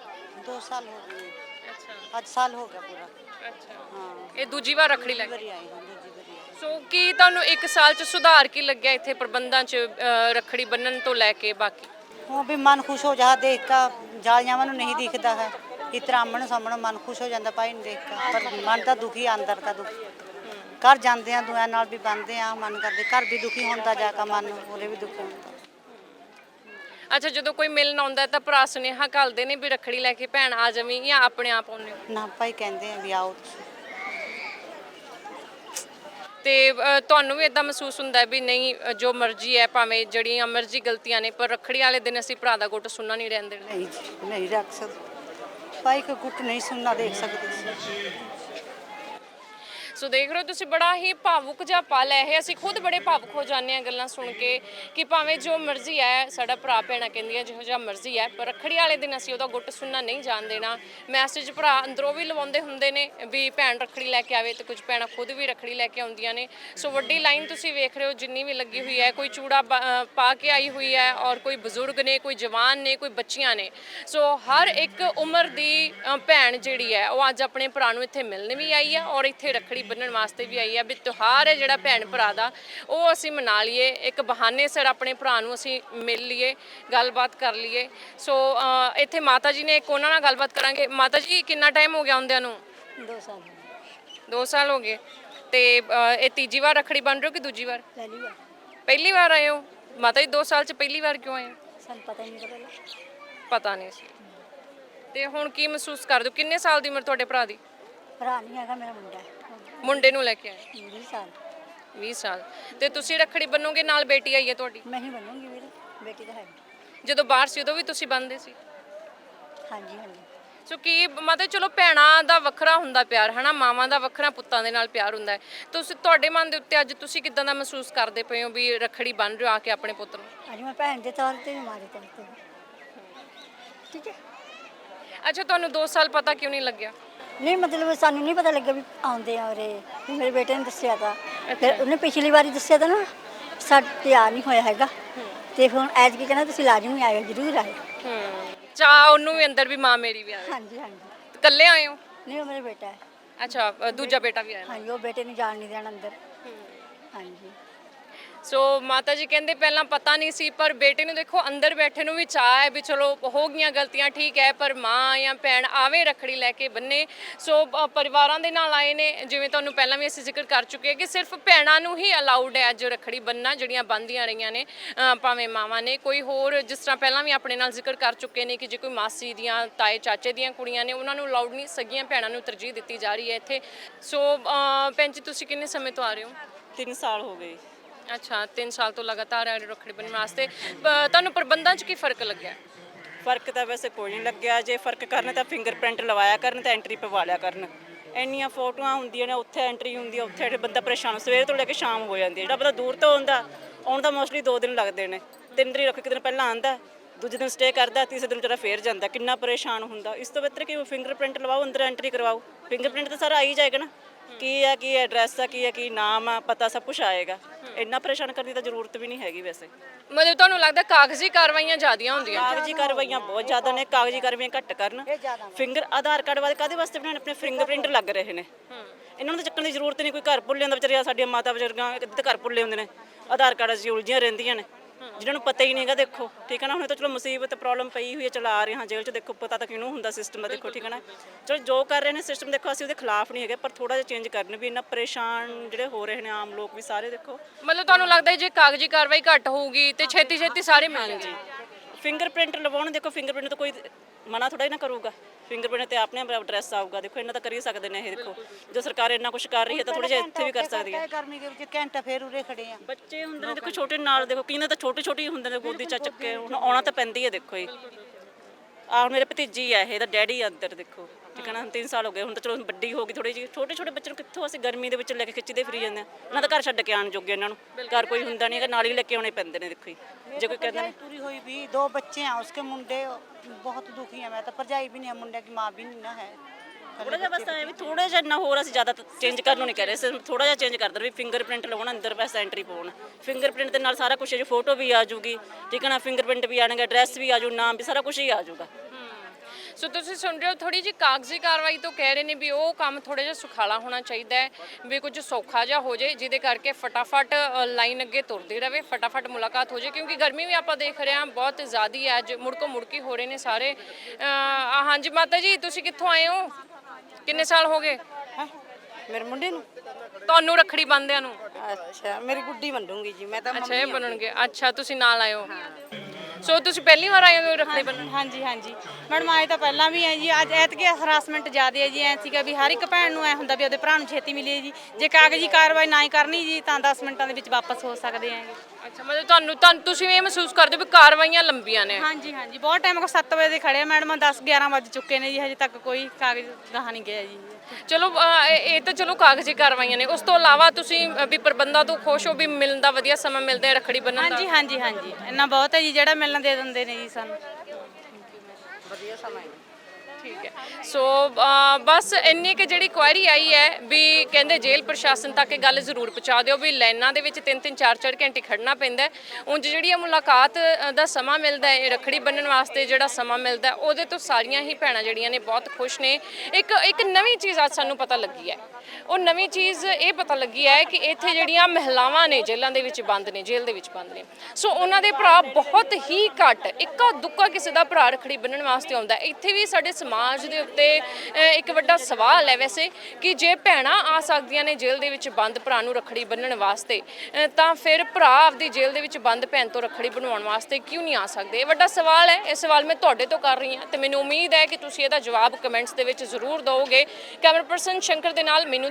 2 ਸਾਲ ਹੋ ਗਏ। ਅੱਛਾ। ਅੱਜ ਸਾਲ ਹੋ ਗਿਆ ਪੂਰਾ। ਹਾਂ ਇਹ ਦੂਜੀ ਵਾਰ ਰੱਖੜੀ ਲੱਗੀ ਵਾਰੀ ਆਈ ਹਾਂ ਦੂਜੀ ਵਾਰੀ ਆਈ ਸੋ ਕੀ ਤੁਹਾਨੂੰ ਇੱਕ ਸਾਲ ਚ ਸੁਧਾਰ ਕੀ ਲੱਗਿਆ ਇੱਥੇ ਪ੍ਰਬੰਧਾਂ ਚ ਅ, ਰੱਖੜੀ ਬੰਨਣ ਤੋਂ ਲੈ ਕੇ ਬਾਕੀ? ਉਹ ਵੀ ਮਨ ਖੁਸ਼ ਹੋ ਜਾ ਦੇਖ ਕੇ ਜਾਲੀਆਂ ਨੂੰ ਨਹੀਂ ਦਿਖਦਾ ਹੈ। ਇਸ ਤਰ੍ਹਾਂ ਆਮਣ ਸਾਹਮਣੇ ਮਨ ਖੁਸ਼ ਹੋ ਜਾਂਦਾ ਭਾਈ ਨੂੰ ਦੇਖ ਕੇ ਪਰ ਮਨ ਤਾਂ ਦੁਖੀ ਆ, ਅੰਦਰ ਤਾਂ ਦੁਖੀ। ਘਰ ਜਾਂਦੇ ਆ ਦੁਆ ਨਾਲ ਵੀ ਬੰਦੇ ਆ ਮਨ ਕਰਦੇ ਘਰ ਵੀ ਦੁਖੀ ਹੁੰਦਾ ਜਾ ਕੇ ਮਨ ਉਹਦੇ ਵੀ ਦੁਖੀ ਹੁੰਦਾ। ਅੱਛਾ ਜਦੋਂ ਕੋਈ ਮਿਲਣ ਆਉਂਦਾ ਤਾਂ ਭਰਾ ਸੁਨੇਹਾ ਘੱਲਦੇ ਨੇ ਵੀ ਰੱਖੜੀ ਲੈ ਕੇ ਭੈਣ ਆ ਜਾਵੀਂ ਜਾਂ ਆਪਣੇ ਆਪ ਆਉਂਦੇ ਹੋ? ਨਾ ਭਾਈ ਕਹਿੰਦੇ ਆ ਵੀ ਆਓ ਤੁਸੀਂ। ਤੇ ਅ, ਤੁਹਾਨੂੰ ਵੀ ਇਦਾਂ ਮਹਿਸੂਸ ਹੁੰਦਾ ਹੈ ਵੀ ਨਹੀਂ ਅ, ਜੋ ਮਰਜ਼ੀ ਹੈ ਭਾਵੇਂ ਜਿਹੜੀਆਂ ਮਰਜ਼ੀ ਗਲਤੀਆਂ ਨੇ ਪਰ ਰੱਖੜੀ ਵਾਲੇ ਦਿਨ ਅਸੀਂ ਭਰਾ ਦਾ ਗੁੱਟ ਸੁਣਨਾ ਨਹੀਂ ਰਹਿਣ ਦੇਣਾ। ਨਹੀਂ ਜੀ, ਨਹੀਂ ਰੱਖ ਸਕਦੇ। ਭਾਈ ਕੋ ਗੁੱਟ ਨਹੀਂ ਸੁਣਨਾ ਦੇਖ ਸਕਦੇ। ਸੀ ਸੋ ਦੇਖ ਰਹੇ ਹੋ ਤੁਸੀਂ, ਬੜਾ ਹੀ ਭਾਵੁਕ ਜਿਹਾ ਪਲ ਹੈ ਇਹ। ਅਸੀਂ ਖੁਦ ਬੜੇ ਭਾਵੁਕ ਹੋ ਜਾਂਦੇ ਹਾਂ ਗੱਲਾਂ ਸੁਣ ਕੇ ਕਿ ਭਾਵੇਂ ਜੋ ਮਰਜ਼ੀ ਹੈ, ਸਾਡਾ ਭਰਾ ਭੈਣਾ ਕਹਿੰਦੀਆਂ ਜਿਹੋ ਜਿਹਾ ਮਰਜ਼ੀ ਹੈ, ਪਰ ਰੱਖੜੀ ਵਾਲੇ ਦਿਨ ਅਸੀਂ ਉਹਦਾ ਗੁੱਟ ਸੁਣਨਾ ਨਹੀਂ ਜਾਣ ਦੇਣਾ। ਮੈਸੇਜ ਭਰਾ ਅੰਦਰੋਂ ਵੀ ਲਵਾਉਂਦੇ ਹੁੰਦੇ ਨੇ ਵੀ ਭੈਣ ਰੱਖੜੀ ਲੈ ਕੇ ਆਵੇ ਤੇ ਕੁਝ ਭੈਣਾਂ ਖੁਦ ਵੀ ਰੱਖੜੀ ਲੈ ਕੇ ਆਉਂਦੀਆਂ ਨੇ। ਸੋ ਵੱਡੀ ਲਾਈਨ ਤੁਸੀਂ ਵੇਖ ਰਹੇ ਹੋ, ਜਿੰਨੀ ਵੀ ਲੱਗੀ ਹੋਈ ਹੈ, ਕੋਈ ਚੂੜਾ ਪਾ ਕੇ ਆਈ ਹੋਈ ਹੈ ਔਰ ਕੋਈ ਬਜ਼ੁਰਗ ਨੇ, ਕੋਈ ਜਵਾਨ ਨੇ, ਕੋਈ ਬੱਚੀਆਂ ਨੇ। ਸੋ ਹਰ ਇੱਕ ਉਮਰ ਦੀ ਭੈਣ ਜਿਹੜੀ ਹੈ, ਉਹ ਅੱਜ ਆਪਣੇ ਭਰਾ ਨੂੰ ਇੱਥੇ ਮਿਲਣ ਵੀ ਆਈ ਹੈ ਔਰ ਇੱਥੇ ਰੱਖੜੀ ਬੰਨਣ ਵਾਸਤੇ ਵੀ ਆਈ ਹੈ ਵੀ ਤਿਉਹਾਰ ਹੈ ਜਿਹੜਾ ਭੈਣ ਭਰਾ ਦਾ ਉਹ ਅਸੀਂ ਮਨਾ ਲਈਏ ਇੱਕ ਬਹਾਨੇ ਸਿਰ ਆਪਣੇ ਭਰਾ ਨੂੰ ਅਸੀਂ ਮਿਲ ਲਈਏ ਗੱਲਬਾਤ ਕਰ ਲਈਏ। ਸੋ ਅ, ਇੱਥੇ ਮਾਤਾ ਜੀ ਨੇ ਇੱਕ ਉਹਨਾਂ ਨਾਲ ਗੱਲਬਾਤ ਕਰਾਂਗੇ। ਮਾਤਾ ਜੀ ਕਿੰਨਾ ਟਾਈਮ ਹੋ ਗਿਆ ਆਉਂਦਿਆਂ ਨੂੰ? 2 ਸਾਲ 2 ਸਾਲ ਹੋ ਗਏ। ਤੇ ਅ, ਇਹ ਤੀਜੀ ਵਾਰ ਰੱਖੜੀ ਬੰਨ ਰਹੇ ਹੋ ਕਿ ਦੂਜੀ ਵਾਰ? ਪਹਿਲੀ ਵਾਰ। ਪਹਿਲੀ ਵਾਰ ਆਏ ਹੋ? ਮਾਤਾ ਜੀ 2 ਸਾਲ ਚ ਪਹਿਲੀ ਵਾਰ ਕਿਉਂ ਆਏ ਹੋ? ਸਾਨੂੰ ਪਤਾ ਹੀ ਨਹੀਂ ਪਹਿਲਾਂ ਪਤਾ ਨਹੀਂ ਸੀ। ਤੇ ਹੁਣ ਕੀ ਮਹਿਸੂਸ ਕਰਦੇ ਹੋ? ਕਿੰਨੇ ਸਾਲ ਦੀ ਉਮਰ ਤੁਹਾਡੇ ਭਰਾ ਦੀ? ਭਰਾ ਨਹੀਂ ਹੈਗਾ ਮੇਰਾ ਮੁੰਡਾ ਮੁੰਡੇ ਨੂੰ ਲੈ ਕੇ ਆਏ। 20 ਸਾਲ। 20 ਸਾਲ। ਤੇ ਤੁਸੀਂ ਰੱਖੜੀ ਬੰਨੋਗੇ ਨਾਲ ਬੇਟੀ ਆਈ ਹੈ ਤੁਹਾਡੀ? ਮੈਂ ਹੀ ਬਣੂੰਗੀ ਵੀਰੇ ਬੇਟੀ ਤਾਂ ਹੈ ਜਦੋਂ ਬਾਹਰ ਸੀ ਉਦੋਂ ਵੀ ਤੁਸੀਂ ਬੰਨਦੇ ਸੀ? ਹਾਂਜੀ ਹਾਂਜੀ। ਸੋ ਕੀ ਮਤਲਬ ਚਲੋ ਭੈਣਾਂ ਦਾ ਵੱਖਰਾ ਹੁੰਦਾ ਪਿਆਰ ਹਨਾ? ਮਾਵਾਂ ਦਾ ਵੱਖਰਾ ਪੁੱਤਾਂ ਦੇ ਨਾਲ ਪਿਆਰ ਹੁੰਦਾ ਹੈ। ਤੁਸੀਂ ਤੁਹਾਡੇ ਮਨ ਦੇ ਉੱਤੇ ਅੱਜ ਤੁਸੀਂ ਕਿਦਾਂ ਦਾ ਮਹਿਸੂਸ ਕਰਦੇ ਪਏ ਹੋ ਵੀ ਰੱਖੜੀ ਬੰਨ ਰਹੇ ਹੋ ਆ ਕੇ ਆਪਣੇ ਪੁੱਤ ਨੂੰ? ਅੱਜ ਮੈਂ ਭੈਣ ਦੇ ਤੌਰ ਤੇ ਵੀ ਮਾਰੇ ਤੌਰ ਤੇ। ਵੀ। ਠੀਕ ਹੈ। ਅੱਛਾ ਤੁਹਾਨੂੰ 2 ਸਾਲ ਪਤਾ ਕਿਉਂ ਨਹੀਂ ਲੱਗਿਆ? ਨਹੀਂ ਮਤਲਬ ਸਾਨੂੰ ਨਹੀਂ ਪਤਾ ਲੱਗਿਆ ਵੀ ਆਉਂਦੇ ਆ ਉਰੇ। ਵੀ ਮੇਰੇ ਬੇਟੇ ਨੇ ਦੱਸਿਆ ਤਾਂ। ਫਿਰ ਉਹਨੇ ਪਿਛਲੀ ਵਾਰੀ ਦੱਸਿਆ ਤਾਂ ਨਾ ਸਾਡੇ ਆ ਨਹੀਂ ਹੋਇਆ ਹੈਗਾ। ਤੇ ਹੁਣ ਐਜ ਕੀ ਕਹਿੰਦਾ ਤੁਸੀਂ ਲਾਜ਼ਮੀ ਆਇਓ ਜ਼ਰੂਰ ਆਇਓ। ਹੂੰ। ਚਾਹ ਉਹਨੂੰ ਵੀ ਅੰਦਰ ਵੀ ਮਾਂ ਮੇਰੀ ਵੀ ਆਵੇ। ਹਾਂਜੀ ਹਾਂਜੀ। ਇਕੱਲੇ ਆਏ ਹੋ? ਨਹੀਂ ਉਹ ਮੇਰਾ ਬੇਟਾ ਹੈ। ਅੱਛਾ ਅ, ਦੂਜਾ ਬੇਟਾ ਵੀ ਆਇਆ। ਹਾਂਜੀ ਉਹ ਬੇਟੇ ਨੂੰ ਜਾਣ ਨਹੀਂ ਦੇਣਾ ਅੰਦਰ। ਹਾਂਜੀ। ਸੋ ਮਾਤਾ ਜੀ ਕਹਿੰਦੇ ਪਹਿਲਾਂ ਪਤਾ ਨਹੀਂ ਸੀ ਪਰ ਬੇਟੇ ਨੂੰ ਦੇਖੋ ਅੰਦਰ ਬੈਠੇ ਨੂੰ ਵੀ ਚਾਹ ਹੈ ਵੀ ਚਲੋ ਹੋ ਗਈਆਂ ਗਲਤੀਆਂ ਠੀਕ ਹੈ ਪਰ ਮਾਂ ਜਾਂ ਭੈਣ ਆਵੇ ਰਖੜੀ ਲੈ ਕੇ ਬੰਨੇ। ਸੋ ਪਰਿਵਾਰਾਂ ਦੇ ਨਾਲ ਆਏ ਨੇ ਜਿਵੇਂ ਤੁਹਾਨੂੰ ਪਹਿਲਾਂ ਵੀ ਅਸੀਂ ਜ਼ਿਕਰ ਕਰ ਚੁੱਕੇ ਹਾਂ ਕਿ ਸਿਰਫ ਭੈਣਾਂ ਨੂੰ ਹੀ ਅਲਾਉਡ ਹੈ ਅੱਜ ਰਖੜੀ ਬੰਨਣਾ ਜਿਹੜੀਆਂ ਬੰਦੀਆਂ ਰਹੀਆਂ ਨੇ ਭਾਵੇਂ ਮਾਵਾਂ ਨੇ। ਕੋਈ ਹੋਰ ਜਿਸ ਤਰ੍ਹਾਂ ਪਹਿਲਾਂ ਵੀ ਆਪਣੇ ਨਾਲ ਜ਼ਿਕਰ ਕਰ ਚੁੱਕੇ ਨੇ ਕਿ ਜੇ ਕੋਈ ਮਾਸੀ ਦੀਆਂ ਤਾਏ ਚਾਚੇ ਦੀਆਂ ਕੁੜੀਆਂ ਨੇ ਉਹਨਾਂ ਨੂੰ ਅਲਾਉਡ ਨਹੀਂ ਸਗੀਆਂ ਭੈਣਾਂ ਨੂੰ ਤਰਜੀਹ ਦਿੱਤੀ ਜਾ ਰਹੀ ਹੈ ਇੱਥੇ। ਸੋ ਅ, ਭੈਣ ਜੀ ਤੁਸੀਂ ਕਿੰਨੇ ਸਮੇਂ ਤੋਂ ਆ ਰਹੇ ਹੋ? 3 ਸਾਲ ਹੋ ਗਏ। ਅੱਛਾ 3 ਸਾਲ ਤੋਂ ਲਗਾਤਾਰ ਆ ਰਹੇ ਹੋ ਰੱਖੜੀ ਬੰਨ੍ਹਣ ਵਾਸਤੇ। ਪ- ਤੁਹਾਨੂੰ ਪ੍ਰਬੰਧਾਂ 'ਚ ਕੀ ਫ਼ਰਕ ਲੱਗਿਆ? ਫ਼ਰਕ ਤਾਂ ਵੈਸੇ ਕੋਈ ਨਹੀਂ ਲੱਗਿਆ। ਜੇ ਫ਼ਰਕ ਕਰਨਾ ਤਾਂ ਫਿੰਗਰਪ੍ਰਿੰਟ ਲਵਾਇਆ ਕਰਨ ਤੇ ਐਂਟਰੀ ਪਵਾ ਲਿਆ ਕਰਨ। ਇੰਨੀਆਂ ਫੋਟੋਆਂ ਹੁੰਦੀਆਂ ਨੇ, ਉੱਥੇ ਐਂਟਰੀ ਹੁੰਦੀ ਆ, ਉੱਥੇ ਬੰਦਾ ਪਰੇਸ਼ਾਨ ਸਵੇਰ ਤੋਂ ਲੈ ਕੇ ਸ਼ਾਮ ਹੋ ਜਾਂਦੀ ਹੈ ਜਿਹੜਾ ਬੰਦਾ ਦੂਰ ਤੋਂ ਆਉਂਦਾ, ਆਉਣ ਦਾ ਮੋਸਟਲੀ 2 ਦਿਨ ਲੱਗਦੇ ਨੇ। ਤਿੰਨ ਦਿਨ ਰੱਖ ਇੱਕ ਦਿਨ ਪਹਿਲਾਂ ਆਂਦਾ ਦੂਜੇ ਦਿਨ ਸਟੇ ਕਰਦਾ, ਤੀਸਰੇ ਦਿਨ ਜਿਹੜਾ ਫੇਰ ਜਾਂਦਾ। ਕਿੰਨਾ ਪਰੇਸ਼ਾਨ ਹੁੰਦਾ। ਇਸ ਤੋਂ ਬਿਹਤਰ ਕਿ ਫਿੰਗਰਪ੍ਰਿੰਟ ਲਵਾਓ, ਅੰਦਰ ਐਂਟਰੀ ਕਰਵਾਓ। ਫਿੰਗਰਪ੍ਰਿੰਟ ਤਾਂ ਸਾਰਾ ਆ ਹੀ ਜਾਏਗਾ ਨਾ। ਕੀ ਆ, ਕੀ ਐਡਰੈਸ ਆ, ਕੀ ਆ, ਕੀ ਨਾਮ ਆ, ਪਤਾ ਸਭ ਕੁਝ ਆਏਗਾ। ਇੰਨਾ ਪਰੇਸ਼ਾਨ ਕਰਨ ਦੀ ਤਾਂ ਜ਼ਰੂਰਤ ਵੀ ਨਹੀਂ ਹੈਗੀ ਵੈਸੇ। ਮਤਲਬ ਤੁਹਾਨੂੰ ਲੱਗਦਾ ਕਾਗਜ਼ੀ ਕਾਰਵਾਈਆਂ ਜ਼ਿਆਦੀਆਂ ਹੁੰਦੀਆਂ? ਕਾਗਜ਼ੀ ਕਾਰਵਾਈਆਂ ਬਹੁਤ ਜ਼ਿਆਦਾ ਨੇ ਕਾਗਜ਼ੀ ਕਾਰਵਾਈਆਂ ਘੱਟ ਕਰਨ। ਫਿੰਗਰ ਆਧਾਰ ਕਾਰਡ ਵਾਲੇ ਕਾਦੇ ਵਾਸਤੇ ਬਣਾਉਣੇ? ਆਪਣੇ ਫਿੰਗਰਪ੍ਰਿੰਟ ਲੱਗ ਰਹੇ ਨੇ। ਇਹਨਾਂ ਨੂੰ ਤਾਂ ਚੱਕਣ ਦੀ ਜ਼ਰੂਰਤ ਨਹੀਂ ਕੋਈ ਘਰ ਭੁੱਲ ਜਾਂਦਾ ਵਿਚਾਰੀਆਂ ਸਾਡੀਆਂ ਮਾਤਾ ਬਜ਼ੁਰਗਾਂ ਕਿਤੇ ਘਰ ਭੁੱਲੇ ਹੁੰਦੇ ਨੇ। ਆਧਾਰ ਕਾਰਡ 'ਚ ਉਲਝੀਆਂ ਰਹਿੰਦੀਆਂ ਨੇ। ਜਿਨ੍ਹਾਂ ਨੂੰ ਪਤਾ ਹੀ ਨਹੀਂਗਾ ਦੇਖੋ ਠੀਕ ਹੈ ਨਾ? ਹੁਣ ਤਾਂ ਚਲੋ ਮੁਸੀਬਤ ਪ੍ਰੋਬਲਮ ਪਈ ਹੋਈ ਹੈ ਚਲਾ ਰਹੇ ਹਾਂ ਜੇਲ੍ਹ 'ਚ ਦੇਖੋ ਪਤਾ ਤਾਂ ਕਿਹਨੂੰ ਹੁੰਦਾ ਸਿਸਟਮ ਦਾ ਦੇਖੋ ਠੀਕ ਹੈ ਨਾ? ਚਲੋ ਜੋ ਕਰ ਰਹੇ ਨੇ ਸਿਸਟਮ ਦੇਖੋ ਅਸੀਂ ਉਹਦੇ ਖਿਲਾਫ ਨਹੀਂ ਹੈਗੇ ਪਰ ਥੋੜਾ ਜਿਹਾ ਚੇਂਜ ਕਰਨ ਵੀ ਇੰਨਾ ਪਰੇਸ਼ਾਨ ਜਿਹੜੇ ਹੋ ਰਹੇ ਨੇ ਆਮ ਲੋਕ ਵੀ ਸਾਰੇ ਦੇਖੋ। ਮਤਲਬ ਤੁਹਾਨੂੰ ਲੱਗਦਾ ਹੈ ਜੇ ਕਾਗਜ਼ੀ ਕਾਰਵਾਈ ਘੱਟ ਹੋਊਗੀ ਤੇ ਛੇਤੀ ਛੇਤੀ ਸਾਰੇ ਮਿਲ ਜਾਣਗੇ? ਫਿੰਗਰਪ੍ਰਿੰਟ ਲਵਾਉਣ ਦੇਖੋ ਫਿੰਗਰਪ੍ਰਿੰਟ ਤਾਂ ਕੋਈ ਮਨਾ ਥੋੜਾ ਹੀ ਨਾ ਕਰੂਗਾ। ਫਿੰਗਰਪ੍ਰਿੰਟ ਤੇ ਆਪਣੇ ਆਪ ਐਡਰੈਸ ਆਊਗਾ। ਦੇਖੋ ਇਹਨਾਂ ਤਾਂ ਕਰ ਹੀ ਸਕਦੇ ਨੇ ਇਹ ਦੇਖੋ। ਜੋ ਸਰਕਾਰ ਇੰਨਾ ਕੁਝ ਕਰ ਰਹੀ ਹੈ ਤਾਂ ਥੋੜਾ ਜਿਹਾ ਇੱਥੇ ਵੀ ਕਰ ਸਕਦੀ ਹੈ। ਗਰਮੀ ਦੇ ਵਿੱਚ ਘੰਟਾ ਫੇਰ ਉਰੇ ਖੜੇ ਆ। ਬੱਚੇ ਹੁੰਦੇ ਨੇ ਦੇਖੋ ਛੋਟੇ ਨਾਲ ਦੇਖੋ ਕਿਹਨਾਂ ਤਾਂ ਛੋਟੇ ਛੋਟੇ ਹੀ ਹੁੰਦੇ ਨੇ ਗੋਦੀ ਚ ਚੱਕ ਕੇ। ਹੁਣ ਆਉਣਾ ਤਾਂ ਪੈਂਦੀ ਹੈ ਦੇਖੋ ਇਹ। ਆਹ ਮੇਰੇ ਭਤੀਜੀ ਆ ਇਹ ਇਹਦਾ ਡੈਡੀ ਅੰਦਰ ਦੇਖੋ। ਠੀਕ ਹੈ ਨਾ 3 ਸਾਲ ਹੋ ਗਏ ਹੁਣ ਤਾਂ ਚਲੋ ਵੱਡੀ ਹੋ ਗਈ ਥੋੜੀ ਜਿਹੀ ਛੋਟੇ ਛੋਟੇ ਬੱਚੇ ਨੂੰ ਕਿੱਥੋਂ ਅਸੀਂ ਗਰਮੀ ਦੇ ਵਿੱਚ ਲੈ ਕੇ ਖਿੱਚਦੇ ਫਿਰੀ ਜਾਂਦੇ ਆ ਉਹਨਾਂ ਦਾ ਘਰ ਛੱਡ ਕੇ ਆਣ ਜੋਗੇ ਇਹਨਾਂ ਨੂੰ ਘਰ ਕੋਈ ਹੁੰਦਾ ਨਹੀਂ ਹੈਗਾ ਨਾਲ ਹੀ ਲੈ ਕੇ ਆਉਣੇ ਪੈਂਦੇ ਨੇ ਦੇਖੋ ਜੀ ਜੇ ਕੋਈ ਕਹਿੰਦਾ ਨੇ पूरी हुई भी दो बच्चे हैं उसके मुंडे बहुत दुखी है मैं तो परजाई भी नहीं है मुंडे की माँ भी नहीं ना है ਥੋੜਾ ਜਿਹਾ ਬਸ ਐ ਵੀ ਥੋੜਾ ਜਿਹਾ ਨਾ ਹੋਰ ਅਸੀਂ ਜ਼ਿਆਦਾ ਚੇਂਜ ਕਰਨ ਨੂੰ ਨਹੀਂ ਕਹਿ ਰਹੇ ਸਿਰਫ ਥੋੜਾ ਜਿਹਾ ਚੇਂਜ ਕਰ ਦੇ ਵੀ ਫਿੰਗਰਪ੍ਰਿੰਟ ਲਵਾਉਣਾ ਅੰਦਰ ਬਸ ਐਂਟਰੀ ਪਾਉਣ ਫਿੰਗਰਪ੍ਰਿੰਟ ਦੇ ਨਾਲ ਸਾਰਾ ਕੁਝ ਜੋ ਫੋਟੋ ਵੀ ਆ ਜੂਗੀ ਠੀਕ ਹੈ ਨਾ ਫਿੰਗਰਪ੍ਰਿੰਟ ਵੀ ਆਣਗੇ ਐਡਰੈਸ ਵੀ ਆ ਜੂ ਨਾਮ ਵੀ ਸਾਰਾ ਕੁਝ ਹੀ ਆ ਜੂਗਾ ਸੋ ਤੁਸੀਂ ਸੁਣ ਰਹੇ ਹੋ ਥੋੜੀ ਜੀ ਕਾਗਜ਼ੀ ਕਾਰਵਾਈ ਤੋਂ ਕਹਿ ਰਹੇ ਨੇ ਵੀ ਉਹ ਕੰਮ ਥੋੜਾ ਜਿਹਾ ਸੁਖਾਲਾ ਹੋਣਾ ਚਾਹੀਦਾ ਹੈ ਵੀ ਕੁਝ ਸੌਖਾ ਜਿਹਾ ਹੋ ਜਾਏ ਜਿਹਦੇ ਕਰਕੇ ਫਟਾਫਟ ਲਾਈਨ ਅੱਗੇ ਤੁਰਦੀ ਰਹੇ ਫਟਾਫਟ ਮੁਲਾਕਾਤ ਹੋ ਜਾਏ ਕਿਉਂਕਿ ਗਰਮੀ ਵੀ ਆਪਾਂ ਦੇਖ ਰਹੇ ਹਾਂ ਬਹੁਤ ਜ਼ਿਆਦੀ ਹੈ ਅੱਜ ਮੁੜਕੋ ਮੁੜਕੀ ਹੋ ਰਹੇ ਨੇ ਸਾਰੇ। ਹਾਂਜੀ ਮਾਤਾ ਜੀ ਤੁਸੀਂ ਕਿੱਥੋਂ ਆਏ ਹੋ? ਕਿੰਨੇ ਸਾਲ ਹੋ ਗਏ? ਮੇਰੇ ਮੁੰਡੇ ਨੂੰ? ਤੁਹਾਨੂੰ ਰੱਖੜੀ ਬੰਦਿਆਂ ਨੂੰ? ਅੱਛਾ ਮੇਰੀ ਗੁੱਡੀ ਵੰਡੂਗੀ ਜੀ ਮੈਂ ਤਾਂ ਅੱਛਾ ਇਹ ਬਣਨਗੇ। ਅੱਛਾ ਤੁਸੀਂ ਨਾਲ ਆਇਓ ਸੋ ਤੁਸੀਂ ਪਹਿਲੀ ਵਾਰ ਆਏ ਹੋ ਰੱਖੜੀ ਬੰਨਣ? ਹਾਂਜੀ ਹਾਂਜੀ ਮੈਡਮ ਆਏ ਤਾਂ ਪਹਿਲਾਂ ਵੀ ਐ ਜੀ। ਅੱਜ ਐਤਕੀ ਹਰਾਸਮੈਂਟ ਜ਼ਿਆਦੇ ਹੈ ਜੀ। ਐ ਸੀਗਾ ਵੀ ਹਰ ਇੱਕ ਭੈਣ ਨੂੰ ਐ ਹੁੰਦਾ ਵੀ ਉਹਦੇ ਭਰਾ ਨੂੰ ਛੇਤੀ ਮਿਲੇ ਜੀ। ਜੇ ਕਾਗਜ਼ੀ ਕਾਰਵਾਈ ਨਾ ਹੀ ਕਰਨੀ ਜੀ ਤਾਂ 10 ਮਿੰਟਾਂ ਦੇ ਵਿੱਚ ਵਾਪਸ ਹੋ ਸਕਦੇ ਆ ਅੱਛਾ ਮਤਲਬ ਤੁਹਾਨੂੰ ਤੁਹਾਨੂੰ ਤੁਸੀਂ ਵੀ ਇਹ ਮਹਿਸੂਸ ਕਰਦੇ ਹੋ ਵੀ ਕਾਰਵਾਈਆਂ ਲੰਬੀਆਂ ਨੇ? ਹਾਂਜੀ ਹਾਂਜੀ। ਬਹੁਤ ਟਾਈਮ ਕੋ 7 ਵਜੇ ਦੇ ਖੜੇ ਆ ਮੈਡਮ। 10 11 ਵੱਜ ਚੁੱਕੇ ਨੇ ਜੀ। ਹਜੇ ਤੱਕ ਕੋਈ ਕਾਗਜ਼ ਗਾਹ ਨਹੀਂ ਗਿਆ ਜੀ। ਚਲੋ ਅ, ਇਹ ਇਹ ਤਾਂ ਚਲੋ ਕਾਗਜ਼ੀ ਕਾਰਵਾਈਆਂ ਨੇ। ਉਸ ਤੋਂ ਇਲਾਵਾ ਤੁਸੀਂ ਅ, ਵੀ ਪ੍ਰਬੰਧਾਂ ਤੋਂ ਖੁਸ਼ ਹੋ ਵੀ ਮਿਲਣ ਦਾ ਵਧੀਆ ਸਮਾਂ ਮਿਲਦਾ ਹੈ ਰੱਖੜੀ ਬੰਨਣ ਦਾ? ਹਾਂਜੀ ਹਾਂਜੀ ਹਾਂਜੀ। ਇੰਨਾ ਬਹੁਤ ਹੈ ਜੀ। ਜਿਹੜਾ ਮਿਲਣ ਦੇ ਦਿੰਦੇ ਨੇ ਜੀ ਸਾਨੂੰ। ਠੀਕ ਹੈ। ਸੋ ਅ, ਬਸ ਇੰਨੀ ਕਿ ਜਿਹੜੀ ਕੁਐਰੀ ਆਈ ਹੈ ਵੀ ਕਹਿੰਦੇ ਜੇਲ੍ਹ ਪ੍ਰਸ਼ਾਸਨ ਤੱਕ ਇਹ ਗੱਲ ਜ਼ਰੂਰ ਪਹੁੰਚਾ ਦਿਓ ਵੀ ਲਾਈਨਾਂ ਦੇ ਵਿੱਚ 3-3 4-4 ਘੰਟੇ ਖੜਨਾ ਪੈਂਦਾ ਹੈ। ਉਂਝ ਜਿਹੜੀ ਇਹ ਮੁਲਾਕਾਤ ਅ, ਦਾ ਸਮਾਂ ਮਿਲਦਾ ਹੈ ਰੱਖੜੀ ਬੰਨਣ ਵਾਸਤੇ ਜਿਹੜਾ ਸਮਾਂ ਮਿਲਦਾ ਹੈ, ਉਹਦੇ ਤੋਂ ਸਾਰੀਆਂ ਹੀ ਭੈਣਾਂ ਜਿਹੜੀਆਂ ਨੇ ਬਹੁਤ ਖੁਸ਼ ਨੇ। ਇੱਕ ਇੱਕ ਨਵੀਂ ਚੀਜ਼ ਅੱਜ ਸਾਨੂੰ ਪਤਾ ਲੱਗੀ ਹੈ। ਉਹ ਨਵੀਂ ਚੀਜ਼ ਇਹ ਪਤਾ ਲੱਗੀ ਹੈ ਕਿ ਇੱਥੇ ਜਿਹੜੀਆਂ ਮਹਿਲਾਵਾਂ ਨੇ ਜੇਲ੍ਹਾਂ ਦੇ ਵਿੱਚ ਬੰਦ ਨੇ, ਜੇਲ੍ਹ ਦੇ ਵਿੱਚ ਬੰਦ ਨੇ। ਸੋ ਉਹਨਾਂ ਦੇ ਭਰਾ ਬਹੁਤ ਹੀ ਘੱਟ, ਇੱਕਾ ਦੁੱਕਾ ਕਿਸੇ ਦਾ ਭਰਾ ਰੱਖੜੀ ਬੰਨਣ ਵਾਸਤੇ ਆਉਂਦਾ ਇੱਥੇ ਵੀ ਸਾਡੇ ਸਮਾਜ ਦੇ ਉੱਤੇ ਇੱਕ ਵੱਡਾ ਸਵਾਲ ਹੈ ਵੈਸੇ ਕਿ ਜੇ ਭੈਣਾਂ ਆ ਸਕਦੀਆਂ ਨੇ ਜੇਲ੍ਹ ਦੇ ਵਿੱਚ ਬੰਦ ਭਰਾ ਨੂੰ ਰੱਖੜੀ ਬੰਨਣ ਵਾਸਤੇ ਤਾਂ ਫਿਰ ਭਰਾ ਆਪਦੀ ਜੇਲ੍ਹ ਦੇ ਵਿੱਚ ਬੰਦ ਭੈਣ ਤੋਂ ਰੱਖੜੀ ਬਣਵਾਉਣ ਵਾਸਤੇ ਕਿਉਂ ਨਹੀਂ ਆ ਸਕਦੇ? ਇਹ ਵੱਡਾ ਸਵਾਲ ਹੈ। ਇਹ ਸਵਾਲ ਮੈਂ ਤੁਹਾਡੇ ਤੋਂ ਕਰ ਰਹੀ ਹਾਂ ਤੇ ਮੈਨੂੰ ਉਮੀਦ ਹੈ ਕਿ ਤੁਸੀਂ ਇਹਦਾ ਜਵਾਬ ਕਮੈਂਟਸ ਦੇ ਵਿੱਚ ਜ਼ਰੂਰ ਦਿਓਗੇ। ਕੈਮਰਾ ਪਰਸਨ ਸ਼ੰਕਰ ਦੇ ਨਾਲ, ਮੈਨੂੰ